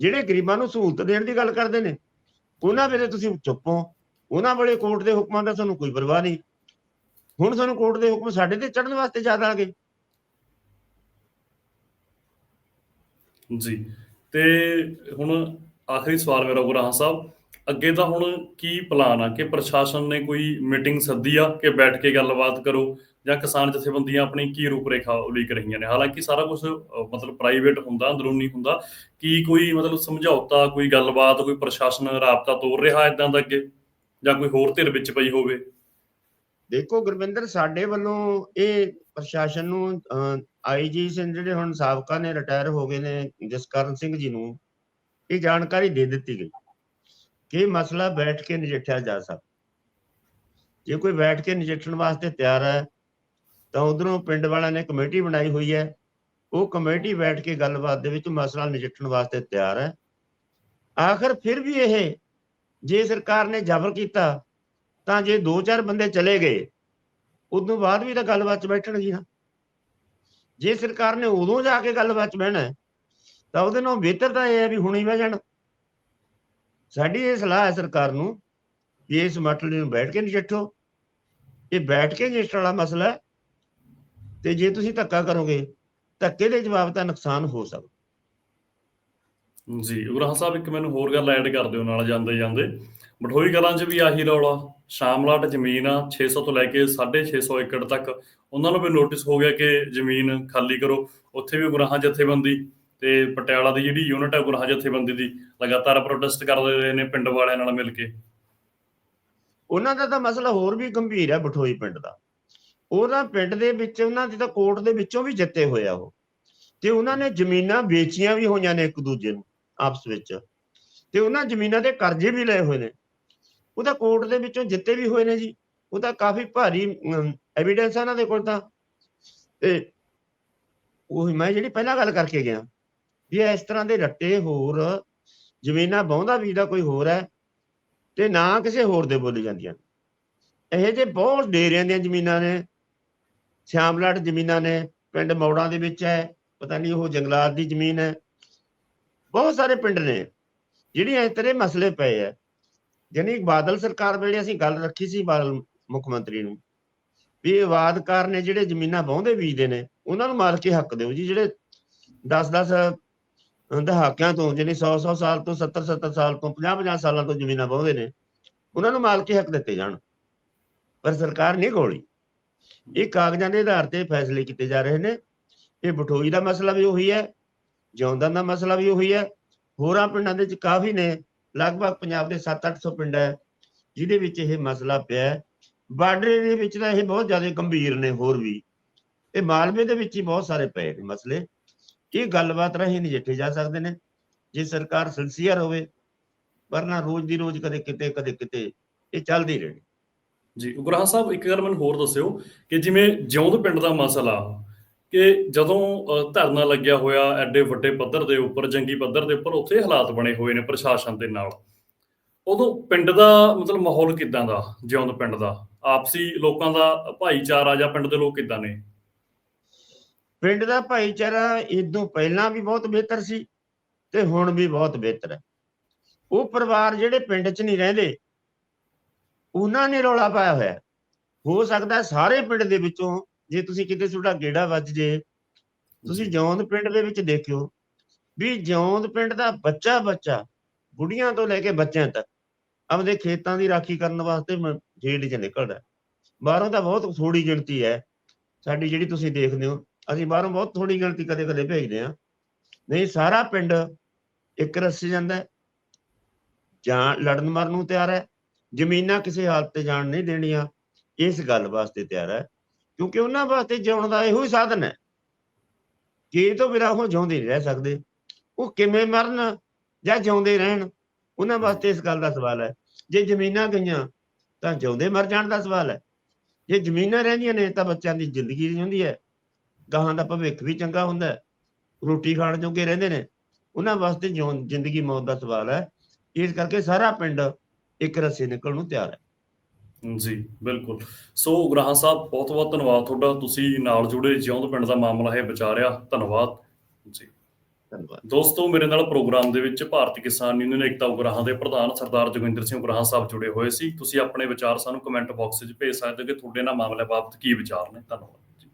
ਜਿਹੜੇ ਗਰੀਬਾਂ ਨੂੰ ਸਹੂਲਤ ਦੇਣ ਦੀ ਗੱਲ ਕਰਦੇ ਨੇ, ਉਹਨਾਂ ਵੇਲੇ ਤੁਸੀਂ ਚੁੱਪ ਹੋ। ਉਹਨਾਂ ਵੇਲੇ ਕੋਰਟ ਦੇ ਹੁਕਮਾਂ ਦਾ ਤੁਹਾਨੂੰ ਕੋਈ ਪਰਵਾਹ ਨਹੀਂ। ਹੁਣ ਸਾਨੂੰ ਕੋਰਟ ਦੇ ਹੁਕਮ ਸਾਡੇ ਤੇ ਚੜਨ ਵਾਸਤੇ ਜ਼ਿਆਦਾ ਆ ਗਏ। ਜੀ। ਤੇ ਹੁਣ ਆਖਰੀ ਸਵਾਲ ਮੇਰਾ ਗੁਰਾਂ ਸਾਹਿਬ ਅੱਗੇ ਤਾਂ ਹੁਣ ਕੀ ਪਲਾਨ ਆ? ਕਿ ਪ੍ਰਸ਼ਾਸਨ ਨੇ ਕੋਈ ਮੀਟਿੰਗ ਸੱਦੀ ਆ ਕਿ ਬੈਠ ਕੇ ਗੱਲਬਾਤ ਕਰੋ ਜਾਂ ਕਿਸਾਨ ਜਥੇਬੰਦੀਆਂ ਆਪਣੀ ਕੀ ਰੂਪਰੇਖਾ ਉਲੀਕ ਰਹੀਆਂ ਨੇ? ਹਾਲਾਂਕਿ ਸਾਰਾ ਕੁਝ ਮਤਲਬ ਪ੍ਰਾਈਵੇਟ ਹੁੰਦਾ, ਅੰਦਰੂਨੀ ਹੁੰਦਾ। ਕੀ ਕੋਈ ਮਤਲਬ ਸਮਝੌਤਾ, ਕੋਈ ਗੱਲਬਾਤ, ਕੋਈ ਪ੍ਰਸ਼ਾਸਨ ਰਾਬਤਾ ਤੋਰ ਰਿਹਾ ਇਦਾਂ ਦਾ ਅੱਗੇ? ਜਾਂ ਕੋਈ ਹੋਰ ਧਿਰ ਵਿੱਚ ਪਈ ਹੋਵੇ? ਦੇਖੋ ਗੁਰਵਿੰਦਰ, ਸਾਡੇ ਵੱਲੋਂ ਇਹ ਪ੍ਰਸ਼ਾਸਨ ਨੂੰ ਆਈਜੀ ਸਿੰਘ ਜਿਹੜੇ ਹੁਣ ਸਾਬਕਾ ਨੇ ਰਿਟਾਇਰ ਹੋ ਗਏ ਨੇ, ਜਸਕਰਨ ਸਿੰਘ ਜੀ ਨੂੰ, ਇਹ ਜਾਣਕਾਰੀ ਦੇ ਦਿੱਤੀ ਗਈ। ਕਿ ਮਸਲਾ ਬੈਠ ਕੇ ਨਜਿੱਠਿਆ ਜਾ ਸਕਦਾ? ਜੇ ਕੋਈ ਬੈਠ ਕੇ ਨਜਿੱਠਣ ਵਾਸਤੇ ਤਿਆਰ ਹੈ, ਤਾਂ ਉਧਰੋਂ ਪਿੰਡ ਵਾਲਿਆਂ ਨੇ ਕਮੇਟੀ ਬਣਾਈ ਹੋਈ ਹੈ। ਉਹ ਕਮੇਟੀ ਬੈਠ ਕੇ ਗੱਲਬਾਤ ਦੇ ਵਿੱਚ ਮਸਲਾ ਨਜਿੱਠਣ ਵਾਸਤੇ ਤਿਆਰ ਹੈ। ਆਖਰ ਫਿਰ ਵੀ ਇਹ, ਜੇ ਸਰਕਾਰ ਨੇ ਜ਼ਬਰ ਕੀਤਾ, ਤਾਂ ਜੇ ਦੋ ਚਾਰ ਬੰਦੇ ਚਲੇ ਗਏ, ਉਦੋਂ ਬਾਅਦ ਵੀ ਤਾਂ ਗੱਲਬਾਤ 'ਚ ਬੈਠਣਗੇ ਨਾ। ਜੇ ਸਰਕਾਰ ਨੇ ਉਦੋਂ ਜਾ ਕੇ ਗੱਲਬਾਤ 'ਚ ਬਹਿਣਾ ਤਾਂ ਉਹਦੇ ਨਾਲ ਬਿਹਤਰ ਤਾਂ ਇਹ ਹੈ ਵੀ ਹੁਣੀ ਬਹਿ ਜਾਣ। ਸਾਡੀ ਇਹ ਸਲਾਹ ਹੈ ਸਰਕਾਰ ਨੂੰ ਵੀ ਇਸ ਮਸਲੇ ਨੂੰ ਬੈਠ ਕੇ ਨਜਿੱਠੋ। ਇਹ ਬੈਠ ਕੇ ਨਜਿੱਠਣ ਵਾਲਾ ਮਸਲਾ ਹੈ ਤੇ ਜੇ ਤੁਸੀਂ ਧੱਕਾ ਕਰੋਗੇ, ਧੱਕੇ ਦੇ ਜਵਾਬ ਤਾਂ ਨੁਕਸਾਨ ਹੋ ਸਕਦਾ। ਜੀ ਉਗਰਾਹ ਸਾਹਿਬ, ਇੱਕ ਮੈਨੂੰ ਹੋਰ ਗੱਲ ਐਡ ਕਰ ਦਿਓ ਨਾਲ ਜਾਂਦੇ ਜਾਂਦੇ। ਮਠੋਈ ਕਲਾਂ 'ਚ ਵੀ ਆਹੀ ਰੌਲਾ, ਸ਼ਾਮਲਾਟ ਜ਼ਮੀਨ ਆ 600 ਤੋਂ ਲੈ ਕੇ 650 ਏਕੜ ਤੱਕ। ਉਹਨਾਂ ਨੂੰ ਵੀ ਨੋਟਿਸ ਹੋ ਗਿਆ ਕਿ ਜ਼ਮੀਨ ਖਾਲੀ ਕਰੋ। ਉੱਥੇ ਵੀ ਗੁਰਾਹਾਂ ਜਥੇਬੰਦੀ ਤੇ ਪਟਿਆਲਾ ਦੀ ਜਿਹੜੀ ਯੂਨਿਟ ਹੈ ਗੁਰਾਹਾਂ ਜਥੇਬੰਦੀ ਦੀ, ਲਗਾਤਾਰ ਪ੍ਰੋਟੈਸਟ ਕਰਦੇ ਰਹੇ ਨੇ ਪਿੰਡ ਵਾਲਿਆਂ ਨਾਲ ਮਿਲ ਕੇ। ਉਹਨਾਂ ਦਾ ਤਾਂ ਮਸਲਾ ਹੋਰ ਵੀ ਗੰਭੀਰ ਹੈ ਬਠੋਈ ਪਿੰਡ ਦਾ। ਉਹਨਾਂ ਪਿੰਡ ਦੇ ਵਿੱਚ, ਉਹਨਾਂ ਦੀ ਤਾਂ ਕੋਰਟ ਦੇ ਵਿੱਚੋਂ ਵੀ ਜਿੱਤੇ ਹੋਇਆ ਉਹ। ਤੇ ਉਹਨਾਂ ਨੇ ਜ਼ਮੀਨਾਂ ਵੇਚੀਆਂ ਵੀ ਹੋਈਆਂ ਨੇ ਇੱਕ ਦੂਜੇ ਨੂੰ, ਆਪਸ ਵਿੱਚ। ਤੇ ਉਹਨਾਂ ਜ਼ਮੀਨਾਂ ਦੇ ਕਰਜ਼ੇ ਵੀ ਲਏ ਹੋਏ ਨੇ। ਉਹ ਕੋਰਟ ਦੇ ਵਿੱਚੋਂ ਜਿੱਤੇ ਵੀ ਹੋਏ ਨੇ ਜੀ। ਉਹ ਕਾਫੀ ਭਾਰੀ ਐਵੀਡੈਂਸ ਆ ਉਹਨਾਂ ਦੇ ਕੋਲ ਤਾਂ। ਤੇ ਉਹ ਮੈਂ ਜਿਹੜੀ ਪਹਿਲਾਂ ਗੱਲ ਕਰਕੇ ਗਿਆ। ਵੀ ਇਸ ਤਰ੍ਹਾਂ ਦੇ ਰੱਟੇ ਹੋਰ, ਜ਼ਮੀਨਾਂ ਬਹੁੰਦਾ ਵੀ ਦਾ ਕੋਈ ਹੋਰ ਹੈ, ਤੇ ਨਾ ਕਿਸੇ ਹੋਰ ਦੇ ਬੋਲੀ ਜਾਂਦੀਆਂ ਇਹ ਜੇ ਬਹੁਤ ਡੇਰਿਆਂ ਦੀਆਂ ਜ਼ਮੀਨਾਂ ਨੇ ਸ਼ਾਮਲਾਟ ਜ਼ਮੀਨਾਂ ਨੇ, ਪਿੰਡ ਮੌੜਾਂ ਦੇ ਵਿੱਚ ਹੈ, ਪਤਾ ਨਹੀਂ ਉਹ ਜੰਗਲਾਤ ਦੀ ਜ਼ਮੀਨ ਹੈ। ਬਹੁਤ ਸਾਰੇ ਪਿੰਡ ਨੇ, ਜਿਹੜੀਆਂ ਇਸ ਤਰ੍ਹਾਂ ਮਸਲੇ ਪਏ ਆ ਜਾਨੀ ਬਾਦਲ ਸਰਕਾਰ ਵੇਲੇ ਅਸੀਂ ਗੱਲ ਰੱਖੀ ਸੀ ਬਾਦਲ ਮੁੱਖ ਮੰਤਰੀ ਨੂੰ, ਵੀ ਇਹ ਵਾਦਕਾਰ ਨੇ ਜਿਹੜੇ ਜ਼ਮੀਨਾਂ ਵਾਹੁੰਦੇ ਬੀਜਦੇ ਨੇ, ਉਹਨਾਂ ਨੂੰ ਮਾਲਕੀ ਹੱਕ ਦਿਓ ਜੀ, ਜਿਹੜੇ 10-10 ਦਹਾਕਿਆਂ ਤੋਂ ਜਿਹੜੀ 100-100 ਸਾਲ ਤੋਂ 70-70 ਸਾਲ ਤੋਂ 50-50 ਸਾਲਾਂ ਤੋਂ ਜ਼ਮੀਨਾਂ ਵਾਹੁੰਦੇ ਨੇ, ਉਹਨਾਂ ਨੂੰ ਮਾਲਕੀ ਹੱਕ ਦਿੱਤੇ ਜਾਣ, ਪਰ ਸਰਕਾਰ ਨਹੀਂ ਗੋਲੀ ਇਹ ਕਾਗਜ਼ਾਂ ਦੇ ਆਧਾਰ ਤੇ ਫੈਸਲੇ ਕੀਤੇ ਜਾ ਰਹੇ ਨੇ। ਇਹ ਬਠੋਈ ਦਾ ਮਸਲਾ ਵੀ ਉਹੀ ਹੈ ਜਿਉਂਦਾਂ ਦਾ ਮਸਲਾ ਵੀ ਉਹੀ ਹੈ, ਹੋਰਾਂ ਪਿੰਡਾਂ ਦੇ ਵਿੱਚ ਕਾਫੀ ਨੇ, ਲਗਭਗ ਪੰਜਾਬ ਦੇ 7-800 ਪਿੰਡ ਹੈ, ਜਿਹਦੇ ਵਿੱਚ ਇਹ ਮਸਲਾ ਪਿਆ ਹੈ। ਬਾਰਡਰ ਦੇ ਵਿੱਚ ਤਾਂ ਇਹ ਬਹੁਤ ਜ਼ਿਆਦਾ ਗੰਭੀਰ ਨੇ ਹੋਰ ਵੀ। ਤੇ ਮਾਲਵੇ ਦੇ ਵਿੱਚ ਹੀ ਬਹੁਤ ਸਾਰੇ ਪਏ ਨੇ ਮਸਲੇ। ਇਹ ਗੱਲਬਾਤ ਰਾਹੀਂ ਨਜਿੱਠੇ ਜਾ ਸਕਦੇ ਨੇ। ਜੇ ਸਰਕਾਰ ਸਿੰਸੀਅਰ ਹੋਵੇ, ਵਰਨਾ ਰੋਜ਼ ਦੀ ਰੋਜ਼ ਕਦੇ ਕਿਤੇ ਕਦੇ ਕਿਤੇ ਇਹ ਚੱਲਦੀ ਰਹਿਣੀ। ਜੀ ਉਗਰਾਹ ਸਾਹਿਬ, ਇੱਕ ਗੱਲ ਮੈਨੂੰ ਹੋਰ ਦੱਸਿਓ ਕਿ ਜਿਵੇਂ ਜਿਉਂਦ ਪਿੰਡ ਦਾ ਮਸਲਾ, ਕਿ ਜਦੋਂ ਧਰਨਾ ਲੱਗਿਆ ਹੋਇਆ ਐਡੇ ਵੱਡੇ ਪੱਧਰ ਦੇ ਉੱਪਰ, ਜੰਗੀ ਪੱਧਰ ਦੇ ਉੱਪਰ, ਉੱਥੇ ਹਾਲਾਤ ਬਣੇ ਹੋਏ ਨੇ ਪ੍ਰਸ਼ਾਸਨ ਦੇ ਨਾਲ। ਉਦੋਂ ਪਿੰਡ ਦਾ ਮਤਲਬ ਮਾਹੌਲ ਕਿਦਾਂ ਦਾ, ਜਿਉਂਦ ਪਿੰਡ ਦਾ? ਆਪਸੀ ਲੋਕਾਂ ਦਾ ਭਾਈਚਾਰਾ ਜਾਂ ਪਿੰਡ ਦੇ ਲੋਕ ਕਿਦਾਂ ਨੇ? ਪਿੰਡ ਦਾ ਭਾਈਚਾਰਾ ਇਦੋਂ ਪਹਿਲਾਂ ਵੀ ਬਹੁਤ ਬਿਹਤਰ ਸੀ ਤੇ ਹੁਣ ਵੀ ਬਹੁਤ ਬਿਹਤਰ ਹੈ ਉਹ ਪਰਿਵਾਰ ਜਿਹੜੇ ਪਿੰਡ 'ਚ ਨਹੀਂ ਰਹਿੰਦੇ ਉਹਨਾਂ ਨੇ ਰੌਲਾ ਪਾਇਆ ਹੋਇਆ ਹੈ। ਸਕਦਾ ਸਾਰੇ ਪਿੰਡ ਦੇ ਵਿੱਚੋਂ ਜੇ ਤੁਸੀਂ ਕਿਤੇ ਤੁਹਾਡਾ ਗੇੜਾ ਵੱਜ ਜੇ ਤੁਸੀਂ ਜੌਂਦ ਪਿੰਡ ਦੇ ਵਿੱਚ ਦੇਖਿਓ ਵੀ ਜੌਂਦ ਪਿੰਡ ਦਾ ਬੱਚਾ ਬੱਚਾ ਬੁੜੀਆਂ ਤੋਂ ਲੈ ਕੇ ਬੱਚਿਆਂ ਤੱਕ ਆਪਦੇ ਖੇਤਾਂ ਦੀ ਰਾਖੀ ਕਰਨ ਵਾਸਤੇ ਫੀਲਡ 'ਚ ਨਿਕਲਦਾ। ਬਾਹਰੋਂ ਤਾਂ ਬਹੁਤ ਥੋੜੀ ਗਿਣਤੀ ਹੈ ਸਾਡੀ ਜਿਹੜੀ ਤੁਸੀਂ ਦੇਖਦੇ ਹੋ ਅਸੀਂ ਬਾਹਰੋਂ ਬਹੁਤ ਥੋੜੀ ਗਿਣਤੀ ਕਦੇ ਕਦੇ ਭੇਜਦੇ ਆ ਨਹੀਂ, ਸਾਰਾ ਪਿੰਡ ਇੱਕ ਰਸਤੇ ਜਾਂਦਾ ਹੈ। ਜਾਂ ਲੜਨ ਮਰਨ ਨੂੰ ਤਿਆਰ ਹੈ। ਜ਼ਮੀਨਾਂ ਕਿਸੇ ਹਾਲਤ ਤੇ ਜਾਣ ਨਹੀਂ ਦੇਣੀਆਂ। ਇਸ ਗੱਲ ਵਾਸਤੇ ਤਿਆਰ ਹੈ। ਕਿਉਂਕਿ ਉਹਨਾਂ ਵਾਸਤੇ ਜਿਉਣ ਦਾ ਇਹੋ ਹੀ ਸਾਧਨ ਹੈ। ਕਿ ਇਹ ਤੋਂ ਬਿਨਾਂ ਉਹ ਜਿਉਂਦੇ ਨਹੀਂ ਰਹਿ ਸਕਦੇ। ਉਹ ਕਿਵੇਂ ਮਰਨ ਜਾਂ ਜਿਉਂਦੇ ਰਹਿਣ, ਉਹਨਾਂ ਵਾਸਤੇ ਇਸ ਗੱਲ ਦਾ ਸਵਾਲ ਹੈ। ਜੇ ਜ਼ਮੀਨਾਂ ਗਈਆਂ, ਤਾਂ ਜਿਉਂਦੇ ਮਰ ਜਾਣ ਦਾ ਸਵਾਲ ਹੈ। ਜੇ ਜ਼ਮੀਨਾਂ ਰਹਿੰਦੀਆਂ ਨੇ, ਤਾਂ ਬੱਚਿਆਂ ਦੀ ਜ਼ਿੰਦਗੀ ਹੁੰਦੀ ਹੈ। ਗਾਹਾਂ ਦਾ ਭਵਿੱਖ ਵੀ ਚੰਗਾ ਹੁੰਦਾ ਰੋਟੀ ਖਾਣ ਜੋਗੇ ਰਹਿੰਦੇ ਨੇ। ਉਹਨਾਂ ਵਾਸਤੇ ਜ਼ਿੰਦਗੀ ਮੌਤ ਦਾ ਸਵਾਲ ਹੈ। ਇਸ ਕਰਕੇ ਸਾਰਾ ਪਿੰਡ ਇੱਕ ਰਸੇ ਨਿਕਲਣ ਨੂੰ ਤਿਆਰ ਹੈ। ਜੀ ਬਿਲਕੁਲ। ਸੋ ਉਗਰਾਹਾਂ ਸਾਹਿਬ ਬਹੁਤ ਬਹੁਤ ਧੰਨਵਾਦ ਤੁਹਾਡਾ। ਤੁਸੀਂ ਨਾਲ ਜੁੜੇ ਜਿਉਂਦ ਪਿੰਡ ਦਾ ਮਾਮਲਾ ਹੈ ਵਿਚਾਰਿਆ। ਧੰਨਵਾਦ। ਜੀ। ਧੰਨਵਾਦ। ਦੋਸਤੋ ਮੇਰੇ ਨਾਲ ਪ੍ਰੋਗਰਾਮ ਦੇ ਵਿੱਚ ਭਾਰਤੀ ਕਿਸਾਨ ਯੂਨੀਅਨ ਏਕਤਾ ਉਗਰਾਹਾਂ ਦੇ ਪ੍ਰਧਾਨ ਸਰਦਾਰ ਜੋਗਿੰਦਰ ਸਿੰਘ ਉਗਰਾਹਾਂ ਸਾਹਿਬ ਜੁੜੇ ਹੋਏ ਸੀ। ਤੁਸੀਂ ਆਪਣੇ ਵਿਚਾਰ ਸਾਨੂੰ ਕਮੈਂਟ ਬਾਕਸ ਵਿੱਚ ਭੇਜ ਸਕਦੇ ਹੋ ਕਿ ਤੁਹਾਡੇ ਨਾਲ ਮਾਮਲੇ ਬਾਬਤ ਕੀ ਵਿਚਾਰ ਨੇ। ਧੰਨਵਾਦ।